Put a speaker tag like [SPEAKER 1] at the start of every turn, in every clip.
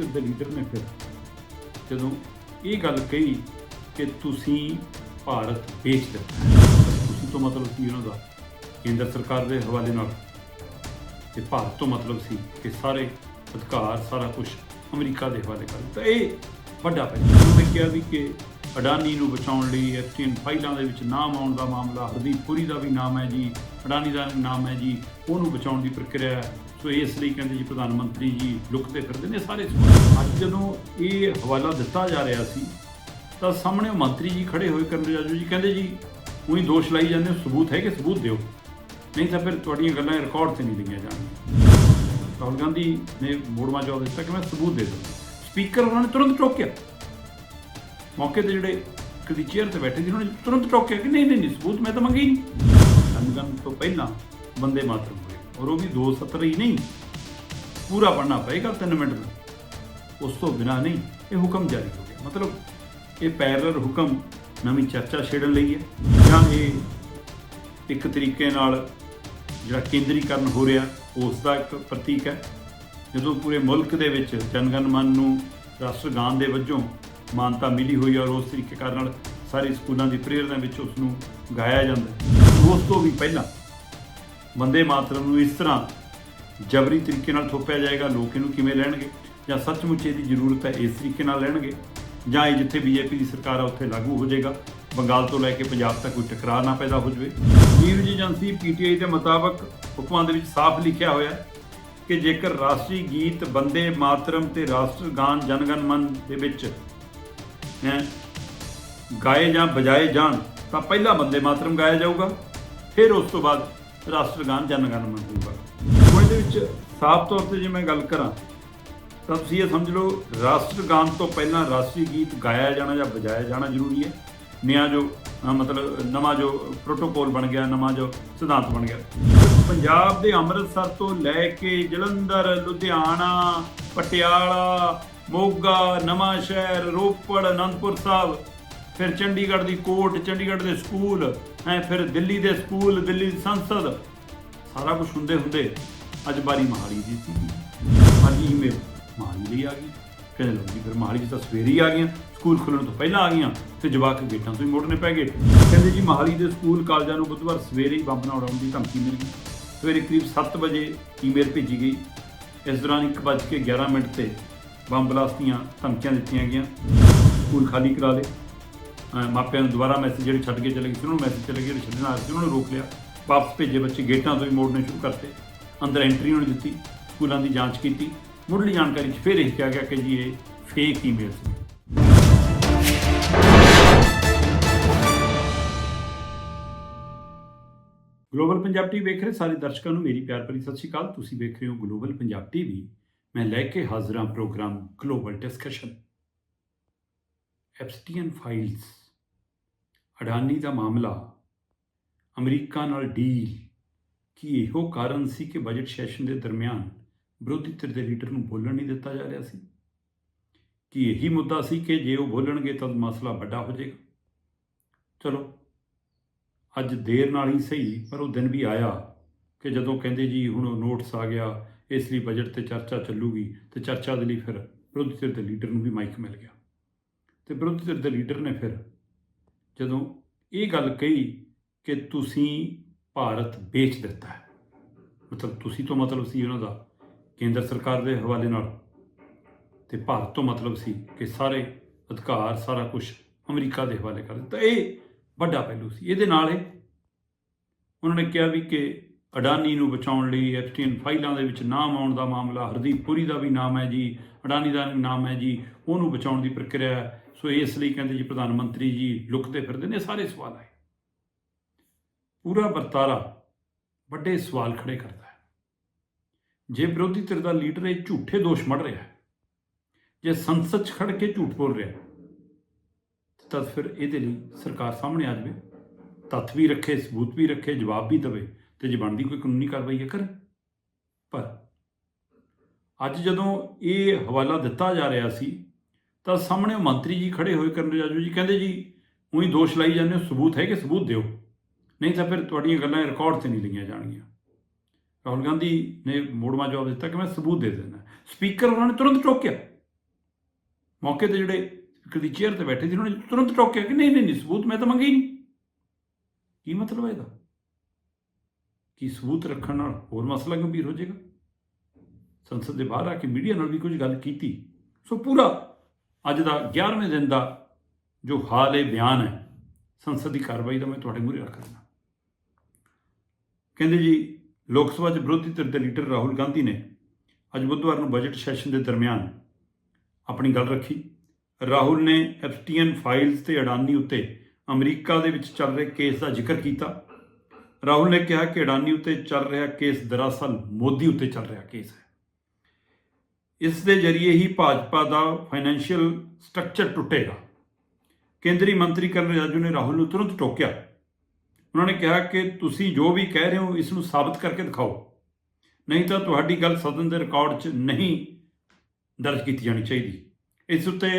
[SPEAKER 1] ਵਿਰੋਧੀ ਧਿਰ ਲੀਡਰ ਨੇ ਫਿਰ ਜਦੋਂ ਇਹ ਗੱਲ ਕਹੀ ਕਿ ਤੁਸੀਂ ਭਾਰਤ ਵੇਚ ਦਿੱਤਾ ਹੈ। ਤੁਸੀਂ ਤੋਂ ਮਤਲਬ ਸੀ ਉਹਨਾਂ ਦਾ ਕੇਂਦਰ ਸਰਕਾਰ ਦੇ ਹਵਾਲੇ ਨਾਲ ਤੇ ਭਾਰਤ ਤੋਂ ਮਤਲਬ ਸੀ ਕਿ ਸਾਰੇ ਅਧਿਕਾਰ, ਸਾਰਾ ਕੁਝ ਅਮਰੀਕਾ ਦੇ ਹਵਾਲੇ ਕਰ ਦਿੱਤਾ ਇਹ ਵੱਡਾ ਫੈਸਲਾ ਉਹਨੇ ਕਿਹਾ ਵੀ ਕਿ ਅਡਾਨੀ ਨੂੰ ਬਚਾਉਣ ਲਈ ਐਫਟੀਐਨ ਫਾਈਲਾਂ ਦੇ ਵਿੱਚ ਨਾਮ ਆਉਣ ਦਾ ਮਾਮਲਾ, ਹਰਦੀਪ ਪੁਰੀ ਦਾ ਵੀ ਨਾਮ ਹੈ ਜੀ, ਅਡਾਨੀ ਦਾ ਨਾਮ ਹੈ ਜੀ, ਉਹਨੂੰ ਬਚਾਉਣ ਦੀ ਪ੍ਰਕਿਰਿਆ ਸੋ ਇਸ ਲਈ ਕਹਿੰਦੇ ਜੀ ਪ੍ਰਧਾਨ ਮੰਤਰੀ ਜੀ ਲੁਕਦੇ ਫਿਰਦੇ ਨੇ ਸਾਰੇ ਅੱਜ ਜਦੋਂ ਇਹ ਹਵਾਲਾ ਦਿੱਤਾ ਜਾ ਰਿਹਾ ਸੀ ਤਾਂ ਸਾਹਮਣੇ ਉਹ ਮੰਤਰੀ ਜੀ ਖੜੇ ਹੋਏ ਕਰਨ ਰਾਜੂ ਜੀ ਕਹਿੰਦੇ ਜੀ ਉਹੀ ਦੋਸ਼ ਲਾਈ ਜਾਂਦੇ ਹੋ, ਸਬੂਤ ਹੈ ਕਿ ਸਬੂਤ ਦਿਓ। ਨਹੀਂ ਤਾਂ ਫਿਰ ਤੁਹਾਡੀਆਂ ਗੱਲਾਂ ਰਿਕਾਰਡ ਤੇ ਨਹੀਂ ਲਈਆਂ ਜਾਣਗੀਆਂ। ਰਾਹੁਲ ਗਾਂਧੀ ਨੇ ਮੋੜਵਾ ਜਵਾਬ ਦਿੱਤਾ ਕਿ ਮੈਂ ਸਬੂਤ ਦੇ ਦੂੰਗਾ ਸਪੀਕਰ ਉਹਨਾਂ ਨੇ ਤੁਰੰਤ ਟੋਕਿਆ। ਮੌਕੇ ਤੇ ਜਿਹੜੇ ਕਦੀ ਚੇਅਰ ਤੇ ਬੈਠੇ ਸੀ ਉਹਨਾਂ ਨੇ ਤੁਰੰਤ ਟੋਕਿਆ ਕਿ ਨਹੀਂ ਨਹੀਂ ਸਬੂਤ ਮੈਂ ਤਾਂ ਮੰਗੀ ਨਹੀਂ। ਸੰਗਨ ਤੋਂ ਪਹਿਲਾਂ ਬੰਦੇ ਮਾਤਰ ਔਰ ਉਹ ਵੀ ਦੋ ਸਤਰ ਹੀ ਨਹੀਂ, ਪੂਰਾ ਪੜਨਾ ਪਏਗਾ 3 ਮਿੰਟ ਦਾ। ਉਸ ਤੋਂ ਬਿਨਾ ਨਹੀਂ ਇਹ ਹੁਕਮ ਜਾਰੀ ਹੋ ਗਿਆ। ਮਤਲਬ ਇਹ ਪੈਰਲਰ ਹੁਕਮ ਨਵੀਂ ਚਰਚਾ ਛੇੜਨ ਲਈ ਹੈ। ਜਾਂ ਇਹ ਇੱਕ ਤਰੀਕੇ ਨਾਲ ਜਿਹੜਾ ਕੇਂਦਰੀਕਰਨ ਹੋ ਰਿਹਾ, ਉਸ ਦਾ ਇੱਕ ਪ੍ਰਤੀਕ ਹੈ। ਜਦੋਂ ਪੂਰੇ ਮੁਲਕ ਦੇ ਵਿੱਚ ਜਨਗਣ ਮਨ ਨੂੰ ਰਾਸ਼ਟਰਗਾਨ ਦੇ ਵਜੋਂ ਮਾਨਤਾ ਮਿਲੀ ਹੋਈ ਔਰ ਉਸ ਤਰੀਕੇ ਕਾਰਨ ਨਾਲ ਸਾਰੇ ਸਕੂਲਾਂ ਦੀ ਪ੍ਰੇਰਨਾ ਵਿੱਚ ਉਸ ਨੂੰ ਗਾਇਆ ਜਾਂਦਾ ਉਸ ਤੋਂ ਵੀ ਪਹਿਲਾਂ ਬੰਦੇ ਮਾਤਰਮ ਨੂੰ ਇਸ ਤਰ੍ਹਾਂ ਜਬਰੀ ਤਰੀਕੇ ਨਾਲ ਥੋਪਿਆ ਜਾਏਗਾ, ਲੋਕ ਇਹਨੂੰ ਕਿਵੇਂ ਲੈਣਗੇ? ਜਾਂ ਸੱਚਮੁੱਚ ਇਹਦੀ ਜ਼ਰੂਰਤ ਹੈ ਇਸ ਤਰੀਕੇ ਨਾਲ ਲੈਣਗੇ? ਜਾਂ ਇਹ ਜਿੱਥੇ ਬੀਜੇਪੀ ਦੀ ਸਰਕਾਰ ਆ, ਉੱਥੇ ਲਾਗੂ ਹੋ ਜਾਏਗਾ? ਬੰਗਾਲ ਤੋਂ ਲੈ ਕੇ ਪੰਜਾਬ ਤੱਕ ਕੋਈ ਟਕਰਾਅ ਨਾ ਪੈਦਾ ਹੋ ਜਾਵੇ? ਨਿਊਜ਼ ਏਜੰਸੀ ਪੀਟੀਆਈ ਦੇ ਮੁਤਾਬਕ ਹੁਕਮਾਂ ਦੇ ਵਿੱਚ ਸਾਫ਼ ਲਿਖਿਆ ਹੋਇਆ ਕਿ ਜੇਕਰ ਰਾਸ਼ਟਰੀ ਗੀਤ ਬੰਦੇ ਮਾਤਰਮ ਤੇ ਰਾਸ਼ਟਰਗਾਨ ਜਨਗਣ ਮਨ ਦੇ ਵਿੱਚ, ਹੈ, ਗਾਏ ਜਾਂ ਵਜਾਏ ਜਾਣ, ਤਾਂ ਪਹਿਲਾਂ ਬੰਦੇ ਮਾਤਰਮ ਗਾਇਆ ਜਾਊਗਾ, ਫਿਰ ਉਸ ਤੋਂ ਬਾਅਦ ਰਾਸ਼ਟਰਗਾਨ ਜਨਗਣ ਮਨ ਹੋਊਗਾ ਹੁਣ ਇਹਦੇ ਵਿੱਚ ਸਾਫ਼ ਤੌਰ ਤੇ ਜੇ ਮੈਂ ਗੱਲ ਕਰਾਂ ਤਾਂ ਤੁਸੀਂ ਇਹ ਸਮਝ ਲਓ ਰਾਸ਼ਟਰਗਾਨ ਤੋਂ ਪਹਿਲਾਂ ਰਾਸ਼ਟਰੀ ਗੀਤ ਗਾਇਆ ਜਾਣਾ ਜਾਂ ਵਜਾਇਆ ਜਾਣਾ ਜ਼ਰੂਰੀ ਹੈ। ਨਿਆ ਜੋ ਮਤਲਬ ਨਵਾਂ ਜੋ ਪ੍ਰੋਟੋਕੋਲ ਬਣ ਗਿਆ ਨਵਾਂ ਜੋ ਸਿਧਾਂਤ ਬਣ ਗਿਆ। ਪੰਜਾਬ ਦੇ ਅੰਮ੍ਰਿਤਸਰ ਤੋਂ ਲੈ ਕੇ ਜਲੰਧਰ ਲੁਧਿਆਣਾ ਪਟਿਆਲਾ ਮੋਗਾ ਨਵਾਂ ਸ਼ਹਿਰ ਰੋਪੜ ਅਨੰਦਪੁਰ ਸਾਹਿਬ ਫਿਰ ਚੰਡੀਗੜ੍ਹ ਦੀ ਕੋਰਟ ਚੰਡੀਗੜ੍ਹ ਦੇ ਸਕੂਲ ਐ ਫਿਰ ਦਿੱਲੀ ਦੇ ਸਕੂਲ, ਦਿੱਲੀ ਦੀ ਸੰਸਦ, ਸਾਰਾ ਕੁਝ ਹੁੰਦੇ ਹੁੰਦੇ ਅੱਜ ਬਾਰੀ ਮਹਾਲੀ ਦੀ ਸੀ। ਅੱਜ ਈਮੇਲ, ਮਹਾਲੀ ਦੀ ਆ ਗਈ। ਕਹਿੰਦੇ ਲੋਕ ਜੀ, ਫਿਰ ਮਹਾਲੀ 'ਚ ਤਾਂ ਸਵੇਰੇ ਹੀ ਆ ਗਈਆਂ। ਸਕੂਲ ਖੁੱਲਣ ਤੋਂ ਪਹਿਲਾਂ ਆ ਗਈਆਂ ਤੇ ਜਵਾਕ ਗੇਟਾਂ ਤੋਂ ਹੀ ਮੋੜਨੇ ਪੈ ਗਏ। ਕਹਿੰਦੇ ਜੀ, ਮਹਾਲੀ ਦੇ ਸਕੂਲ ਕਾਲਜਾਂ ਨੂੰ ਬੁੱਧਵਾਰ ਸਵੇਰੇ ਹੀ ਬੰਬ ਨਾਲ ਉਡਾਉਣ ਦੀ ਧਮਕੀ ਮਿਲ ਗਈ। ਸਵੇਰੇ ਕਰੀਬ 7 ਵਜੇ ਈਮੇਲ ਭੇਜੀ ਗਈ। ਇਸ ਦੌਰਾਨ 1:11 ਮਿੰਟ ਤੇ ਬੰਬ ਬਲਾਸਟ ਦੀਆਂ ਧਮਕੀਆਂ ਦਿੱਤੀਆਂ ਗਈਆਂ। ਸਕੂਲ ਖਾਲੀ ਕਰਾ ਲਏ। ਮਾਪਿਆਂ ਨੂੰ ਦੁਬਾਰਾ ਮੈਸੇਜ ਜਿਹੜੇ ਛੱਡ ਕੇ ਚਲੇ ਗਏ ਸੀ, ਉਹਨਾਂ ਨੂੰ ਮੈਸੇਜ ਚਲੇ ਗਏ, ਜਿਹੜੇ ਛੱਡਣ ਆ ਰਹੇ ਸੀ, ਉਹਨਾਂ ਨੂੰ ਰੋਕ ਲਿਆ। ਵਾਪਸ ਭੇਜੇ ਬੱਚੇ, ਗੇਟਾਂ ਤੋਂ ਵੀ ਮੋੜਨੇ ਸ਼ੁਰੂ ਕਰਤੇ। ਅੰਦਰ ਐਂਟਰੀ ਉਹਨਾਂ ਦਿੱਤੀ, ਸਕੂਲਾਂ ਦੀ ਜਾਂਚ ਕੀਤੀ। ਮੁੱਢਲੀ ਜਾਣਕਾਰੀ 'ਚ ਫਿਰ ਇਹ ਕਿਹਾ ਗਿਆ ਕਿ ਜੀ ਇਹ ਫੇਕ ਈਮੇਲ ਸੀ। ਗਲੋਬਲ ਪੰਜਾਬ ਟੀਵੀ ਵੇਖ ਰਹੇ ਸਾਰੇ ਦਰਸ਼ਕਾਂ ਨੂੰ ਮੇਰੀ ਪਿਆਰ ਭਰੀ ਸਤਿ ਸ਼੍ਰੀ ਅਕਾਲ। ਤੁਸੀਂ ਵੇਖ ਰਹੇ ਹੋ ਗਲੋਬਲ ਪੰਜਾਬ ਟੀਵੀ ਮੈਂ ਲੈ ਕੇ ਹਾਜ਼ਰ ਹਾਂ program global discussion Epstein files Adani ਦਾ ਮਾਮਲਾ। ਅਮਰੀਕਾ ਨਾਲ ਡੀਲ ਕੀ ਇਹੋ ਕਾਰਨ ਸੀ ਕਿ ਬਜਟ ਸੈਸ਼ਨ ਦੇ ਦਰਮਿਆਨ ਵਿਰੋਧੀ ਧਿਰ ਦੇ ਲੀਡਰ ਨੂੰ ਬੋਲਣ ਨਹੀਂ ਦਿੱਤਾ ਜਾ ਰਿਹਾ ਸੀ? ਕੀ ਇਹੀ ਮੁੱਦਾ ਸੀ ਕਿ ਜੇ ਉਹ ਬੋਲਣਗੇ ਤਾਂ ਮਸਲਾ ਵੱਡਾ ਹੋ ਜਾਏਗਾ? ਚਲੋ, ਅੱਜ ਦੇਰ ਨਾਲ ਹੀ ਸਹੀ, ਪਰ ਉਹ ਦਿਨ ਵੀ ਆਇਆ ਕਿ ਜਦੋਂ ਕਹਿੰਦੇ ਜੀ ਹੁਣ ਉਹ ਨੋਟਸ ਆ ਗਿਆ, ਇਸ ਲਈ ਬਜਟ ਤੇ ਚਰਚਾ ਚੱਲੂਗੀ, ਤੇ ਚਰਚਾ ਦੇ ਲਈ ਫਿਰ ਵਿਰੋਧੀ ਧਿਰ ਦੇ ਲੀਡਰ ਨੂੰ ਵੀ ਮਾਈਕ ਮਿਲ ਗਿਆ। ਤੇ ਵਿਰੋਧੀ ਧਿਰ ਦੇ ਲੀਡਰ ਨੇ ਫਿਰ ਜਦੋਂ ਇਹ ਗੱਲ ਕਹੀ ਕਿ ਤੁਸੀਂ ਭਾਰਤ ਵੇਚ ਦਿੱਤਾ ਹੈ, ਮਤਲਬ ਤੁਸੀਂ ਤੋਂ ਮਤਲਬ ਸੀ ਉਹਨਾਂ ਦਾ, ਕੇਂਦਰ ਸਰਕਾਰ ਦੇ ਹਵਾਲੇ ਨਾਲ। ਤੇ ਭਾਰਤ ਤੋਂ ਮਤਲਬ ਸੀ ਕਿ ਸਾਰੇ ਅਧਿਕਾਰ, ਸਾਰਾ ਕੁਝ ਅਮਰੀਕਾ ਦੇ ਹਵਾਲੇ ਕਰ ਦਿੱਤਾ। ਇਹ ਵੱਡਾ ਪਹਿਲੂ ਸੀ। ਇਹਦੇ ਨਾਲ ਇਹ ਉਹਨਾਂ ਨੇ ਕਿਹਾ ਵੀ ਕਿ ਅਡਾਨੀ ਨੂੰ ਬਚਾਉਣ ਲਈ ਐਫਟੀਐਨ ਫਾਈਲਾਂ ਦੇ ਵਿੱਚ ਨਾਮ ਆਉਣ ਦਾ ਮਾਮਲਾ, ਹਰਦੀਪ ਪੁਰੀ ਦਾ ਵੀ ਨਾਮ ਹੈ ਜੀ। ਅਡਾਨੀ ਦਾ ਨਾਮ ਹੈ ਜੀ, ਉਹਨੂੰ ਬਚਾਉਣ ਦੀ ਪ੍ਰਕਿਰਿਆ ਸੋ ਇਸ ਲਈ ਕਹਿੰਦੇ ਜੀ, ਪ੍ਰਧਾਨ ਮੰਤਰੀ ਜੀ ਲੁਕਦੇ ਫਿਰਦੇ ਨੇ ਇਹ ਸਾਰੇ ਸਵਾਲ ਆਏ। ਪੂਰਾ ਵਰਤਾਰਾ ਵੱਡੇ ਸਵਾਲ ਖੜੇ ਕਰਦਾ ਹੈ। ਜੇ ਵਿਰੋਧੀ ਧਿਰ ਦਾ ਲੀਡਰ ਇਹ ਝੂਠੇ ਦੋਸ਼ ਮੜ ਰਿਹਾ ਹੈ, ਜੇ ਸੰਸਦ 'ਚ ਖੜ ਕੇ ਝੂਠ ਬੋਲ ਰਿਹਾ ਹੈ, ਤਾਂ ਫਿਰ ਇਹਦੇ ਲਈ ਸਰਕਾਰ ਸਾਹਮਣੇ ਆ ਜਾਵੇ, ਤੱਥ ਵੀ ਰੱਖੇ, ਸਬੂਤ ਵੀ ਰੱਖੇ, ਜਵਾਬ ਵੀ ਦੇਵੇ ਤੇ ਜੇ ਬਣਦੀ ਕੋਈ ਕਾਨੂੰਨੀ ਕਾਰਵਾਈ ਹੈ ਕਰੇ। ਪਰ ਅੱਜ ਜਦੋਂ ਇਹ ਹਵਾਲਾ ਦਿੱਤਾ ਜਾ ਰਿਹਾ ਸੀ, ਤਾਂ ਸਾਹਮਣੇ ਉਹ ਮੰਤਰੀ ਜੀ ਖੜੇ ਹੋਏ ਕਰਨ ਰਾਜੂ ਜੀ ਕਹਿੰਦੇ ਜੀ, ਉਹੀ ਦੋਸ਼ ਲਾਈ ਜਾਂਦੇ ਹੋ, ਸਬੂਤ ਹੈ ਕਿ ਸਬੂਤ ਦਿਓ। ਨਹੀਂ ਤਾਂ ਫਿਰ ਤੁਹਾਡੀਆਂ ਗੱਲਾਂ ਰਿਕਾਰਡ ਤੇ ਨਹੀਂ ਲਈਆਂ ਜਾਣਗੀਆਂ। ਰਾਹੁਲ ਗਾਂਧੀ ਨੇ ਮੋੜਵਾ ਜਵਾਬ ਦਿੱਤਾ ਕਿ ਮੈਂ ਸਬੂਤ ਦੇ ਦਿੰਦਾ। ਸਪੀਕਰ ਉਹਨਾਂ ਨੇ ਤੁਰੰਤ ਟੋਕਿਆ। ਮੌਕੇ ਤੇ ਜਿਹੜੇ ਸਪੀਕਰ ਦੀ ਚੇਅਰ ਤੇ ਬੈਠੇ ਸੀ, ਉਹਨਾਂ ਨੇ ਤੁਰੰਤ ਟੋਕਿਆ ਕਿ ਨਹੀਂ ਨਹੀਂ ਨਹੀਂ, ਸਬੂਤ ਮੈਂ ਤਾਂ ਮੰਗੇ ਹੀ ਨਹੀਂ। ਕੀ ਮਤਲਬ ਹੈ ਇਹਦਾ? ਕੀ ਸਬੂਤ ਰੱਖਣ ਨਾਲ ਹੋਰ ਮਸਲਾ ਗੰਭੀਰ ਹੋ ਜਾਏਗਾ? ਸੰਸਦ ਦੇ ਬਾਹਰ ਆ ਕੇ ਮੀਡੀਆ ਨਾਲ ਵੀ ਕੁਝ ਗੱਲ ਕੀਤੀ। ਸੋ ਪੂਰਾ ਅੱਜ ਦਾ 11ਵੇਂ ਦਿਨ ਦਾ ਜੋ ਹਾਲ ਹੈ ਬਿਆਨ ਹੈ, ਸੰਸਦ ਦੀ ਕਾਰਵਾਈ ਦਾ ਮੈਂ ਤੁਹਾਡੇ ਮੂਹਰੇ ਰੱਖ ਰਿਹਾ ਕਹਿੰਦੇ ਜੀ, ਲੋਕ ਸਭਾ 'ਚ ਵਿਰੋਧੀ ਧਿਰ ਦੇ ਲੀਡਰ ਰਾਹੁਲ ਗਾਂਧੀ ਨੇ ਅੱਜ ਬੁੱਧਵਾਰ ਨੂੰ ਬਜਟ ਸੈਸ਼ਨ ਦੇ ਦਰਮਿਆਨ ਆਪਣੀ ਗੱਲ ਰੱਖੀ। ਰਾਹੁਲ ਨੇ ਐਫਟੀਐਨ ਫਾਈਲਸ ਤੇ ਅਡਾਨੀ ਉੱਤੇ ਅਮਰੀਕਾ ਦੇ ਵਿੱਚ ਚੱਲ ਰਹੇ ਕੇਸ ਦਾ ਜ਼ਿਕਰ ਕੀਤਾ। ਰਾਹੁਲ ਨੇ ਕਿਹਾ ਕਿ ਅਡਾਨੀ ਉੱਤੇ ਚੱਲ ਰਿਹਾ ਕੇਸ ਦਰਅਸਲ ਮੋਦੀ ਉੱਤੇ ਚੱਲ ਰਿਹਾ ਕੇਸ ਹੈ। ਇਸ ਦੇ ਜ਼ਰੀਏ ਹੀ ਭਾਜਪਾ ਦਾ ਫਾਈਨੈਂਸ਼ੀਅਲ ਸਟਰਕਚਰ ਟੁੱਟੇਗਾ। ਕੇਂਦਰੀ ਮੰਤਰੀ ਕਰਨ ਰਾਜੂ ਨੇ ਰਾਹੁਲ ਨੂੰ ਤੁਰੰਤ ਟੋਕਿਆ। ਉਹਨਾਂ ਨੇ ਕਿਹਾ ਕਿ ਤੁਸੀਂ ਜੋ ਵੀ ਕਹਿ ਰਹੇ ਹੋ, ਇਸ ਨੂੰ ਸਾਬਤ ਕਰਕੇ ਦਿਖਾਓ। ਨਹੀਂ ਤਾਂ ਤੁਹਾਡੀ ਗੱਲ ਸਦਨ ਦੇ ਰਿਕਾਰਡ 'ਚ ਨਹੀਂ ਦਰਜ ਕੀਤੀ ਜਾਣੀ ਚਾਹੀਦੀ। ਇਸ ਉੱਤੇ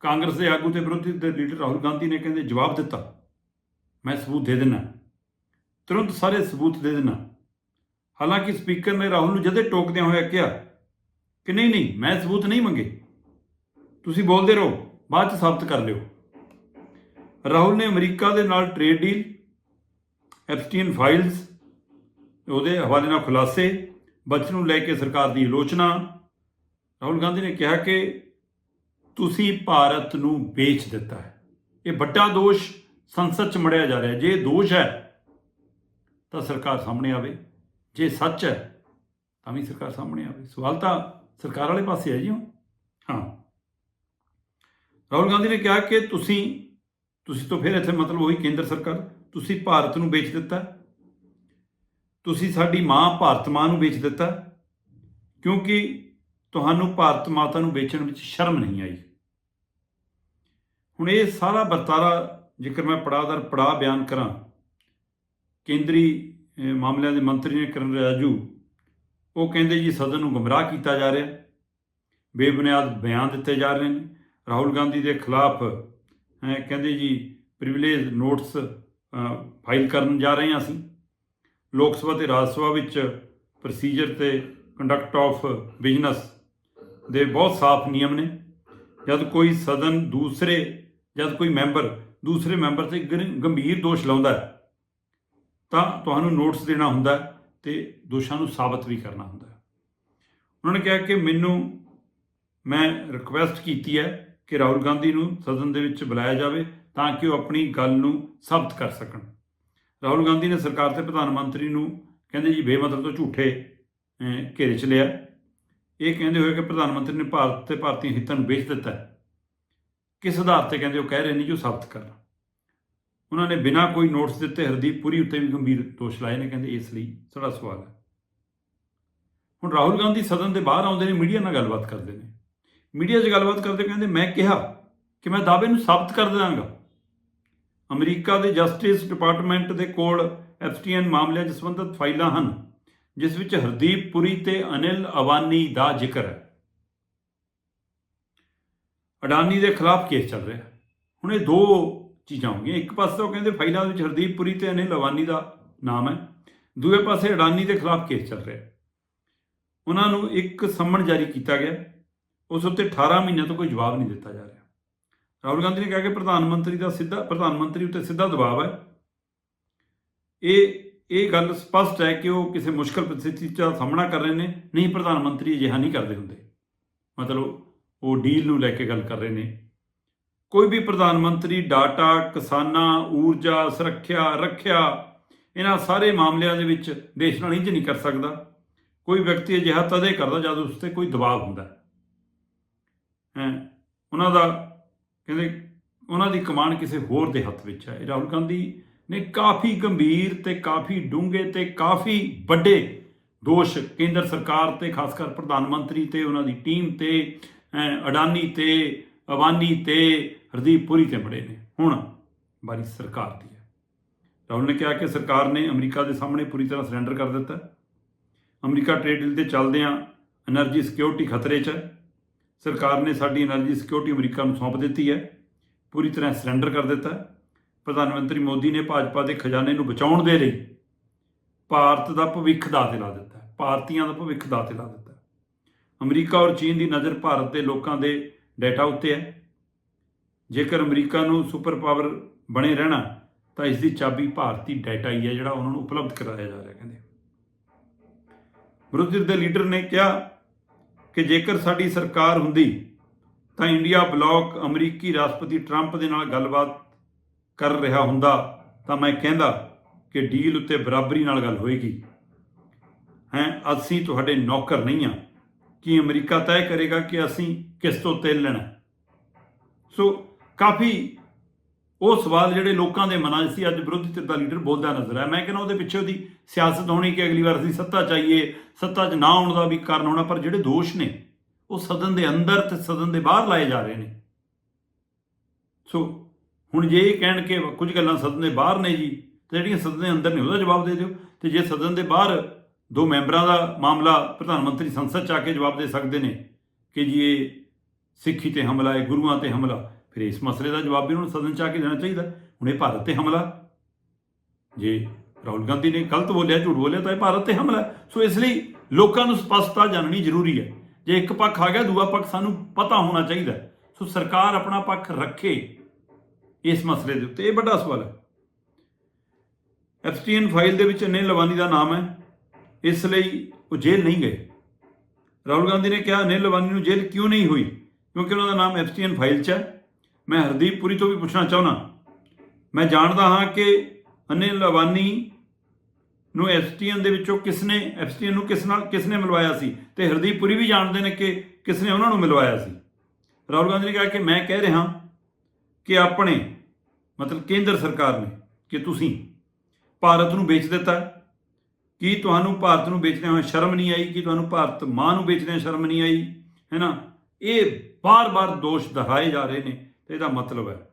[SPEAKER 1] ਕਾਂਗਰਸ ਦੇ ਆਗੂ ਤੇ ਵਿਰੋਧੀ ਦੇ ਲੀਡਰ ਰਾਹੁਲ ਗਾਂਧੀ ਨੇ ਕਹਿੰਦੇ ਜਵਾਬ ਦਿੱਤਾ। ਮੈਂ ਸਬੂਤ ਦੇ ਦੇਣਾ ਤੁਰੰਤ ਸਾਰੇ ਸਬੂਤ ਦੇ ਦੇਣਾ ਹਾਲਾਂਕਿ ਸਪੀਕਰ ਨੇ ਰਾਹੁਲ ਨੂੰ ਜਦੇ ਟੋਕਦਿਆਂ ਹੋਇਆ ਕਿਹਾ ਕਿ ਨਹੀਂ ਨਹੀਂ, ਮੈਂ ਸਬੂਤ ਨਹੀਂ ਮੰਗੇ। ਤੁਸੀਂ ਬੋਲਦੇ ਰਹੋ, ਬਾਅਦ ਚ ਸਾਬਤ ਕਰ ਲਿਓ। ਰਾਹੁਲ ਨੇ ਅਮਰੀਕਾ ਦੇ ਨਾਲ ਟ੍ਰੇਡ ਡੀਲ ਐਫਸਟੀਨ ਫਾਈਲਸ ਉਹਦੇ ਹਵਾਲੇ ਨਾਲ ਖੁਲਾਸੇ, ਬਚਨ ਨੂੰ ਲੈ ਕੇ ਸਰਕਾਰ ਦੀ ਆਲੋਚਨਾ। ਰਾਹੁਲ ਗਾਂਧੀ ਨੇ ਕਿਹਾ ਕਿ ਤੁਸੀਂ ਭਾਰਤ ਨੂੰ ਵੇਚ ਦਿੱਤਾ ਹੈ। ਇਹ ਵੱਡਾ ਦੋਸ਼ ਸੰਸਦ 'ਚ ਮੜਿਆ ਜਾ ਰਿਹਾ ਜੇ ਦੋਸ਼ ਹੈ, ਤਾਂ ਸਰਕਾਰ ਸਾਹਮਣੇ ਆਵੇ। ਜੇ ਸੱਚ ਹੈ, ਤਾਂ ਵੀ ਸਰਕਾਰ ਸਾਹਮਣੇ ਆਵੇ। ਸਵਾਲ ਤਾਂ ਸਰਕਾਰ ਵਾਲੇ ਪਾਸੇ ਹੈ? ਜੀ ਹੁਣ। ਹਾਂ। ਰਾਹੁਲ ਗਾਂਧੀ ਨੇ ਕਿਹਾ ਕਿ ਤੁਸੀਂ ਤੁਸੀਂ ਤਾਂ ਫਿਰ ਇੱਥੇ ਮਤਲਬ ਉਹੀ ਕੇਂਦਰ ਸਰਕਾਰ, ਤੁਸੀਂ ਭਾਰਤ ਨੂੰ ਵੇਚ ਦਿੱਤਾ। ਤੁਸੀਂ ਸਾਡੀ ਮਾਂ ਭਾਰਤ ਮਾਂ ਨੂੰ ਵੇਚ ਦਿੱਤਾ, ਕਿਉਂਕਿ ਤੁਹਾਨੂੰ ਭਾਰਤ ਮਾਤਾ ਨੂੰ ਵੇਚਣ ਵਿੱਚ ਸ਼ਰਮ ਨਹੀਂ ਆਈ। ਹੁਣ ਇਹ ਸਾਰਾ ਵਰਤਾਰਾ, ਜੇਕਰ ਮੈਂ ਪੜਾਦਰ ਪੜਾ ਬਿਆਨ ਕਰਾਂ, ਕੇਂਦਰੀ ਮਾਮਲਿਆਂ ਦੇ ਮੰਤਰੀ ਨੇ ਕਰਨ ਰਾਜੂ ਉਹ ਕਹਿੰਦੇ ਜੀ ਸਦਨ ਨੂੰ ਗੁੰਮਰਾਹ ਕੀਤਾ ਜਾ ਰਿਹਾ ਬੇਬੁਨਿਆਦ ਬਿਆਨ ਦਿੱਤੇ ਜਾ ਰਹੇ ਨੇ। ਰਾਹੁਲ ਗਾਂਧੀ ਦੇ ਖਿਲਾਫ ਕਹਿੰਦੇ ਜੀ ਪ੍ਰਿਵਿਲੇਜ ਨੋਟਸ ਫਾਈਲ ਕਰਨ ਜਾ ਰਹੇ ਹਾਂ ਅਸੀਂ। ਲੋਕ ਸਭਾ ਤੇ ਰਾਜ ਸਭਾ ਵਿੱਚ ਪ੍ਰੋਸੀਜਰ ਤੇ ਕੰਡਕਟ ਆਫ ਬਿਜ਼ਨਸ ਦੇ ਬਹੁਤ ਸਾਫ਼ ਨਿਯਮ ਨੇ। ਜਦ ਕੋਈ ਸਦਨ ਦੂਸਰੇ, ਜਦ ਕੋਈ ਮੈਂਬਰ ਦੂਸਰੇ ਮੈਂਬਰ ਤੇ ਗੰਭੀਰ ਦੋਸ਼ ਲਾਉਂਦਾ ਹੈ, ਤਾਂ ਤੁਹਾਨੂੰ ਨੋਟਿਸ ਦੇਣਾ ਹੁੰਦਾ ਹੈ। ਤੇ ਦੋਸ਼ਾਂ ਨੂੰ ਸਾਬਤ ਵੀ ਕਰਨਾ ਹੁੰਦਾ ਹੈ। ਉਹਨਾਂ ਨੇ ਕਿਹਾ ਕਿ ਮੈਨੂੰ, ਮੈਂ ਰਿਕੁਐਸਟ ਕੀਤੀ ਹੈ ਕਿ ਰਾਹੁਲ ਗਾਂਧੀ ਨੂੰ ਸਦਨ ਦੇ ਵਿੱਚ ਬੁਲਾਇਆ ਜਾਵੇ ਤਾਂ ਕਿ ਉਹ ਆਪਣੀ ਗੱਲ ਨੂੰ ਸਾਬਤ ਕਰ ਸਕਣ। ਰਾਹੁਲ ਗਾਂਧੀ ਨੇ ਸਰਕਾਰ ਤੇ ਪ੍ਰਧਾਨ ਮੰਤਰੀ ਨੂੰ ਕਹਿੰਦੇ ਜੀ ਬੇਮਤਲਬ ਤੋਂ ਝੂਠੇ ਘੇਰੇ 'ਚ ਲਿਆ। ਇਹ ਕਹਿੰਦੇ ਹੋਏ ਕਿ ਪ੍ਰਧਾਨ ਮੰਤਰੀ ਨੇ ਭਾਰਤ ਤੇ ਭਾਰਤੀ ਹਿੱਤਾਂ ਨੂੰ ਵੇਚ ਦਿੱਤਾ ਕਿਸ ਆਧਾਰ ਤੇ ਕਹਿੰਦੇ ਉਹ ਕਹਿ ਰਹੇ ਨੇ ਜੋ ਸਾਬਤ ਕਰਨਾ ਉਹਨਾਂ ਨੇ ਬਿਨਾਂ ਕੋਈ ਨੋਟਿਸ ਦਿੱਤੇ ਹਰਦੀਪ ਪੁਰੀ ਉੱਤੇ ਵੀ ਗੰਭੀਰ ਦੋਸ਼ ਲਾਏ ਨੇ, ਕਹਿੰਦੇ ਇਸ ਲਈ ਸਾਡਾ ਸਵਾਲ ਹੈ। ਹੁਣ ਰਾਹੁਲ ਗਾਂਧੀ ਸਦਨ ਦੇ ਬਾਹਰ ਆਉਂਦੇ ਨੇ, ਮੀਡੀਆ ਨਾਲ ਗੱਲਬਾਤ ਕਰਦੇ ਨੇ। ਮੀਡੀਆ 'ਚ ਗੱਲਬਾਤ ਕਰਦੇ ਕਹਿੰਦੇ, ਮੈਂ ਕਿਹਾ ਕਿ ਮੈਂ ਦਾਅਵੇ ਨੂੰ ਸਾਬਤ ਕਰ ਦੇਵਾਂਗਾ ਅਮਰੀਕਾ ਦੇ ਜਸਟਿਸ ਡਿਪਾਰਟਮੈਂਟ ਦੇ ਕੋਲ ਐਫਟੀਐਨ ਮਾਮਲਿਆਂ 'ਚ ਸੰਬੰਧਿਤ ਫਾਈਲਾਂ ਹਨ, ਜਿਸ ਵਿੱਚ ਹਰਦੀਪ ਪੁਰੀ ਤੇ ਅਨਿਲ ਅਵਾਨੀ ਦਾ ਜ਼ਿਕਰ ਹੈ। ਅਡਾਨੀ ਦੇ ਖਿਲਾਫ ਕੇਸ ਚੱਲ ਰਿਹਾ। ਹੁਣ ਇਹ ਦੋ ਚੀਜ਼ਾਂ ਹੋ ਗਈਆਂ ਇੱਕ ਪਾਸੇ ਤਾਂ ਉਹ ਕਹਿੰਦੇ ਫਾਈਲਾਂ ਵਿੱਚ ਹਰਦੀਪ ਪੁਰੀ ਤੇ ਅਨਿਲ ਲਵਾਨੀ ਦਾ ਨਾਮ ਹੈ। ਦੂਏ ਪਾਸੇ ਅਡਾਨੀ ਦੇ ਖਿਲਾਫ ਕੇਸ ਚੱਲ ਰਿਹਾ ਉਹਨਾਂ ਨੂੰ ਇੱਕ ਸੰਮਣ ਜਾਰੀ ਕੀਤਾ ਗਿਆ। ਉਸ ਉੱਤੇ 18 ਮਹੀਨਿਆਂ ਤੋਂ ਕੋਈ ਜਵਾਬ ਨਹੀਂ ਦਿੱਤਾ ਜਾ ਰਿਹਾ। ਰਾਹੁਲ ਗਾਂਧੀ ਨੇ ਕਿਹਾ ਕਿ ਪ੍ਰਧਾਨ ਮੰਤਰੀ ਦਾ ਸਿੱਧਾ ਪ੍ਰਧਾਨ ਮੰਤਰੀ ਉੱਤੇ ਸਿੱਧਾ ਦਬਾਅ ਹੈ। ਇਹ ਇਹ ਗੱਲ ਸਪਸ਼ਟ ਹੈ ਕਿ ਉਹ ਕਿਸੇ ਮੁਸ਼ਕਲ ਪਰਿਸਥਿਤੀ ਦਾ ਸਾਹਮਣਾ ਕਰ ਰਹੇ ਨੇ। ਨਹੀਂ ਪ੍ਰਧਾਨ ਮੰਤਰੀ ਅਜਿਹਾ ਨਹੀਂ ਕਰਦੇ ਹੁੰਦੇ। ਮਤਲਬ ਉਹ ਡੀਲ ਨੂੰ ਲੈ ਕੇ ਗੱਲ ਕਰ ਰਹੇ ਨੇ। ਕੋਈ ਵੀ ਪ੍ਰਧਾਨ ਮੰਤਰੀ, ਡਾਟਾ, ਕਿਸਾਨਾਂ, ਊਰਜਾ, ਸੁਰੱਖਿਆ, ਰੱਖਿਆ, ਇਹਨਾਂ ਸਾਰੇ ਮਾਮਲਿਆਂ ਦੇ ਵਿੱਚ ਦੇਸ਼ ਨਾਲ ਇੰਜ ਨਹੀਂ ਕਰ ਸਕਦਾ। ਕੋਈ ਵਿਅਕਤੀ ਅਜਿਹਾ ਤਦੇ ਕਰਦਾ ਜਦ ਉਸ ਤੇ ਕੋਈ ਦਬਾਅ ਹੁੰਦਾ ਹੈ। ਉਹਨਾਂ ਦਾ ਕਹਿੰਦੇ, ਉਹਨਾਂ ਦੀ ਕਮਾਨ ਕਿਸੇ ਹੋਰ ਦੇ ਹੱਥ ਵਿੱਚ ਹੈ। ਰਾਹੁਲ ਗਾਂਧੀ ਨੇ ਕਾਫੀ ਗੰਭੀਰ ਤੇ ਕਾਫੀ ਡੂੰਘੇ ਤੇ ਕਾਫੀ ਵੱਡੇ ਦੋਸ਼ ਕੇਂਦਰ ਸਰਕਾਰ ਤੇ, ਖਾਸ ਕਰ ਪ੍ਰਧਾਨ ਮੰਤਰੀ ਤੇ, ਉਹਨਾਂ ਦੀ ਟੀਮ ਤੇ ਅਡਾਨੀ ਤੇ ਅਵਾਨੀ ਤੇ ਹਰਦੀਪ ਪੁਰੀ ਤੇ ਬੜੇ ਨੇ। ਹੁਣ ਬਾਰੀ ਸਰਕਾਰ ਦੀ ਹੈ। ਰਾਹੁਲ ਨੇ ਕਿਹਾ ਕਿ ਸਰਕਾਰ ਨੇ ਅਮਰੀਕਾ ਦੇ ਸਾਹਮਣੇ ਪੂਰੀ ਤਰ੍ਹਾਂ ਸਰੈਂਡਰ ਕਰ ਦਿੱਤਾ ਅਮਰੀਕਾ ਟ੍ਰੇਡ ਡੀਲ ਤੇ ਚੱਲਦਿਆਂ એનર્ਜੀ ਸਿਕਿਉਰਿਟੀ ਖਤਰੇ 'ਚ ਹੈ। ਸਰਕਾਰ ਨੇ ਸਾਡੀ એનર્ਜੀ ਸਿਕਿਉਰਿਟੀ ਅਮਰੀਕਾ ਨੂੰ ਸੌਂਪ ਦਿੱਤੀ ਹੈ। ਪੂਰੀ ਤਰ੍ਹਾਂ ਸਰੈਂਡਰ ਕਰ ਦਿੱਤਾ ਪ੍ਰਧਾਨ ਮੰਤਰੀ ਮੋਦੀ ਨੇ ਭਾਜਪਾ ਦੇ ਖਜ਼ਾਨੇ ਨੂੰ ਬਚਾਉਣ ਦੇ ਲਈ ਭਾਰਤ ਦਾ ਭਵਿੱਖ ਦਾ ਲਾ ਦਿੱਤਾ ਭਾਰਤੀਆਂ ਦਾ ਭਵਿੱਖ ਦਾ ਲਾ ਦਿੱਤਾ ਅਮਰੀਕਾ ਔਰ ਚੀਨ ਦੀ ਨਜ਼ਰ ਭਾਰਤ ਦੇ ਲੋਕਾਂ ਦੇ ਡਾਟਾ ਉੱਤੇ ਹੈ। ਜੇਕਰ ਅਮਰੀਕਾ ਨੂੰ ਸੁਪਰ ਪਾਵਰ ਬਣੇ ਰਹਿਣਾ, ਤਾਂ ਇਸ ਦੀ ਚਾਬੀ ਭਾਰਤੀ ਡਾਟਾ ਹੀ ਹੈ, ਜਿਹੜਾ ਉਹਨਾਂ ਨੂੰ ਉਪਲਬਧ ਕਰਾਇਆ ਜਾ ਰਿਹਾ ਕਹਿੰਦੇ ਵਿਰੋਧੀ ਦੇ ਲੀਡਰ ਨੇ ਕਿਹਾ ਕਿ ਜੇਕਰ ਸਾਡੀ ਸਰਕਾਰ ਹੁੰਦੀ, ਤਾਂ ਇੰਡੀਆ ਬਲੌਕ ਅਮਰੀਕੀ ਰਾਸ਼ਟਰਪਤੀ ਟਰੰਪ ਦੇ ਨਾਲ ਗੱਲਬਾਤ ਕਰ ਰਿਹਾ ਹੁੰਦਾ, ਤਾਂ ਮੈਂ ਕਹਿੰਦਾ ਕਿ ਡੀਲ ਉੱਤੇ ਬਰਾਬਰੀ ਨਾਲ ਗੱਲ ਹੋਏਗੀ। ਹੈ, ਅਸੀਂ ਤੁਹਾਡੇ ਨੌਕਰ ਨਹੀਂ ਆ ਕਿ ਅਮਰੀਕਾ ਤੈਅ ਕਰੇਗਾ ਕਿ ਅਸੀਂ ਕਿਸ ਤੋਂ ਤੇਲ ਲੈਣਾ ਸੋ ਕਾਫੀ ਉਹ ਸਵਾਲ ਜਿਹੜੇ ਲੋਕਾਂ ਦੇ ਮਨਾਂ 'ਚ ਸੀ, ਅੱਜ ਵਿਰੋਧੀ ਧਿਰ ਦਾ ਲੀਡਰ ਬੋਲਦਾ ਨਜ਼ਰ ਆਇਆ। ਮੈਂ ਕਹਿੰਦਾ ਉਹਦੇ ਪਿੱਛੇ ਉਹਦੀ ਸਿਆਸਤ ਹੋਣੀ ਕਿ ਅਗਲੀ ਵਾਰ ਅਸੀਂ ਸੱਤਾ ਚਾਹੀਏ, ਸੱਤਾ 'ਚ ਨਾ ਆਉਣ ਦਾ ਵੀ ਕਾਰਨ ਹੋਣਾ, ਪਰ ਜਿਹੜੇ ਦੋਸ਼ ਨੇ, ਉਹ ਸਦਨ ਦੇ ਅੰਦਰ ਤੇ ਸਦਨ ਦੇ ਬਾਹਰ ਲਾਏ ਜਾ ਰਹੇ ਨੇ। ਸੋ ਹੁਣ ਜੇ ਇਹ ਕਹਿਣ ਕਿ ਕੁਝ ਗੱਲਾਂ ਸਦਨ ਦੇ ਬਾਹਰ ਨੇ ਜੀ, ਤੇ ਜਿਹੜੀਆਂ ਸਦਨ ਦੇ ਅੰਦਰ ਨੇ, ਉਹਦਾ ਜਵਾਬ ਦੇ ਦਿਓ। ਤੇ ਜੇ ਸਦਨ ਦੇ ਬਾਹਰ ਦੋ ਮੈਂਬਰਾਂ ਦਾ ਮਾਮਲਾ ਪ੍ਰਧਾਨ ਮੰਤਰੀ ਸੰਸਦ ਚ ਆ ਕੇ ਜਵਾਬ ਦੇ ਸਕਦੇ ਨੇ ਕਿ ਜੀ ਇਹ ਸਿੱਖੀ ਤੇ ਹਮਲਾ ਹੈ ਗੁਰੂਆਂ ਤੇ ਹਮਲਾ, ਫਿਰ ਇਸ ਮਸਲੇ ਦਾ ਜਵਾਬ ਵੀ ਉਹਨਾਂ ਨੂੰ ਸਦਨ ਚ ਆ ਕੇ ਦੇਣਾ ਚਾਹੀਦਾ। ਹੁਣ ਇਹ ਭਾਰਤ ਤੇ ਹਮਲਾ। ਜੇ ਰਾਹੁਲ ਗਾਂਧੀ ਨੇ ਗਲਤ ਬੋਲਿਆ, ਝੂਠ ਬੋਲਿਆ, ਤਾਂ ਇਹ ਭਾਰਤ ਤੇ ਹਮਲਾ। ਸੋ ਇਸ ਲਈ ਲੋਕਾਂ ਨੂੰ ਸਪਸ਼ਟਤਾ ਜਾਣਨੀ ਜ਼ਰੂਰੀ ਹੈ। ਜੇ ਇੱਕ ਪੱਖ ਆ ਗਿਆ, ਦੂਆ ਪੱਖ ਸਾਨੂੰ ਪਤਾ ਹੋਣਾ ਚਾਹੀਦਾ। ਸੋ ਸਰਕਾਰ ਆਪਣਾ ਪੱਖ ਰੱਖੇ ਇਸ ਮਸਲੇ ਦੇ ਉੱਤੇ। ਇਹ ਵੱਡਾ ਸਵਾਲ ਹੈ। ਐਫਟੀਐਨ ਫਾਈਲ ਦੇ ਵਿੱਚ ਅਨਿਲ ਲਵਾਨੀ ਦਾ ਨਾਮ ਹੈ। ਇਸ ਲਈ ਉਹ ਜੇਲ੍ਹ ਨਹੀਂ ਗਏ। ਰਾਹੁਲ ਗਾਂਧੀ ਨੇ ਕਿਹਾ, ਅਨਿਲ ਲਵਾਨੀ ਨੂੰ ਜੇਲ੍ਹ ਕਿਉਂ ਨਹੀਂ ਹੋਈ? ਕਿਉਂਕਿ ਉਹਨਾਂ ਦਾ ਨਾਮ ਐਫਟੀਐਨ ਫਾਈਲ 'ਚ ਹੈ। ਮੈਂ ਹਰਦੀਪ ਪੁਰੀ ਤੋਂ ਵੀ ਪੁੱਛਣਾ ਚਾਹੁੰਦਾ। ਮੈਂ ਜਾਣਦਾ ਹਾਂ ਕਿ ਅਨਿਲ ਲਵਾਨੀ ਨੂੰ ਐਫਟੀਐਨ ਦੇ ਵਿੱਚੋਂ ਕਿਸ ਕਿਸਨੇ ਐਫਟੀਐਨ ਨੂੰ ਕਿਸ ਨਾਲ ਕਿਸ ਨੇ ਮਿਲਵਾਇਆ ਸੀ? ਤੇ ਹਰਦੀਪ ਪੁਰੀ ਵੀ ਜਾਣਦੇ ਨੇ ਕਿ ਕਿਸ ਨੇ ਉਹਨਾਂ ਨੂੰ ਮਿਲਵਾਇਆ ਸੀ? ਰਾਹੁਲ ਗਾਂਧੀ ਨੇ ਕਿਹਾ ਕਿ ਮੈਂ ਕਹਿ ਰਿਹਾ ਕਿ ਆਪਣੇ, ਮਤਲਬ ਕੇਂਦਰ ਸਰਕਾਰ ਨੇ, ਕਿ ਤੁਸੀਂ ਭਾਰਤ ਨੂੰ ਵੇਚ ਦਿੱਤਾ। ਕੀ ਤੁਹਾਨੂੰ ਭਾਰਤ ਨੂੰ ਵੇਚਦੇ ਹੋਏ ਸ਼ਰਮ ਨਹੀਂ ਆਈ? ਕੀ ਤੁਹਾਨੂੰ ਭਾਰਤ ਮਾਂ ਨੂੰ ਵੇਚਦੇ ਸ਼ਰਮ ਨਹੀਂ ਆਈ? ਹੈ ਨਾ ਇਹ ਬਾਰ-ਬਾਰ ਦੋਸ਼ ਦੁਹਰਾਏ ਜਾ ਰਹੇ ਨੇ ਤੇ ਇਹਦਾ ਮਤਲਬ ਹੈ।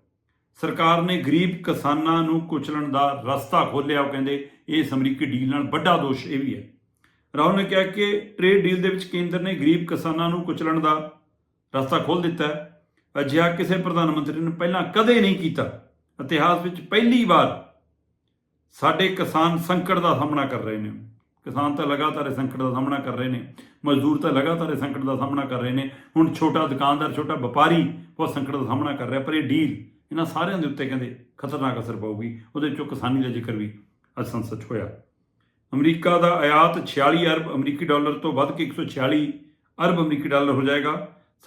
[SPEAKER 1] ਸਰਕਾਰ ਨੇ ਗਰੀਬ ਕਿਸਾਨਾਂ ਨੂੰ ਕੁਚਲਣ ਦਾ ਰਸਤਾ ਖੋਲ੍ਹਿਆ, ਉਹ ਕਹਿੰਦੇ ਇਸ ਅਮਰੀਕੀ ਡੀਲ ਨਾਲ ਵੱਡਾ ਦੋਸ਼ ਇਹ ਵੀ ਹੈ। ਰਾਹੁਲ ਨੇ ਕਿਹਾ ਕਿ ਟ੍ਰੇਡ ਡੀਲ ਦੇ ਵਿੱਚ ਕੇਂਦਰ ਨੇ ਗਰੀਬ ਕਿਸਾਨਾਂ ਨੂੰ ਕੁਚਲਣ ਦਾ ਰਸਤਾ ਖੋਲ੍ਹ ਦਿੱਤਾ ਹੈ। ਅਜਿਹਾ ਕਿਸੇ ਪ੍ਰਧਾਨ ਮੰਤਰੀ ਨੇ ਪਹਿਲਾਂ ਕਦੇ ਨਹੀਂ ਕੀਤਾ। ਇਤਿਹਾਸ ਵਿੱਚ ਪਹਿਲੀ ਵਾਰ ਸਾਡੇ ਕਿਸਾਨ ਸੰਕਟ ਦਾ ਸਾਹਮਣਾ ਕਰ ਰਹੇ ਨੇ। ਕਿਸਾਨ ਤਾਂ ਲਗਾਤਾਰ ਇਸ ਸੰਕਟ ਦਾ ਸਾਹਮਣਾ ਕਰ ਰਹੇ ਨੇ। ਮਜ਼ਦੂਰ ਤਾਂ ਲਗਾਤਾਰ ਇਸ ਸੰਕਟ ਦਾ ਸਾਹਮਣਾ ਕਰ ਰਹੇ ਨੇ। ਹੁਣ ਛੋਟਾ ਦੁਕਾਨਦਾਰ, ਛੋਟਾ ਵਪਾਰੀ ਬਹੁਤ ਸੰਕਟ ਦਾ ਸਾਹਮਣਾ ਕਰ ਰਿਹਾ। ਪਰ ਇਹ ਡੀਲ ਇਹਨਾਂ ਸਾਰਿਆਂ ਦੇ ਉੱਤੇ ਕਹਿੰਦੇ ਖਤਰਨਾਕ ਅਸਰ ਪਾਊਗੀ। ਉਹਦੇ 'ਚੋਂ ਕਿਸਾਨੀ ਦਾ ਜ਼ਿਕਰ ਵੀ ਅੱਜ ਸੰਸਦ 'ਚ ਹੋਇਆ। ਅਮਰੀਕਾ ਦਾ ਆਯਾਤ 46 ਅਰਬ ਅਮਰੀਕੀ ਡਾਲਰ ਤੋਂ ਵੱਧ ਕੇ 146 ਅਰਬ ਅਮਰੀਕੀ ਡਾਲਰ ਹੋ ਜਾਏਗਾ।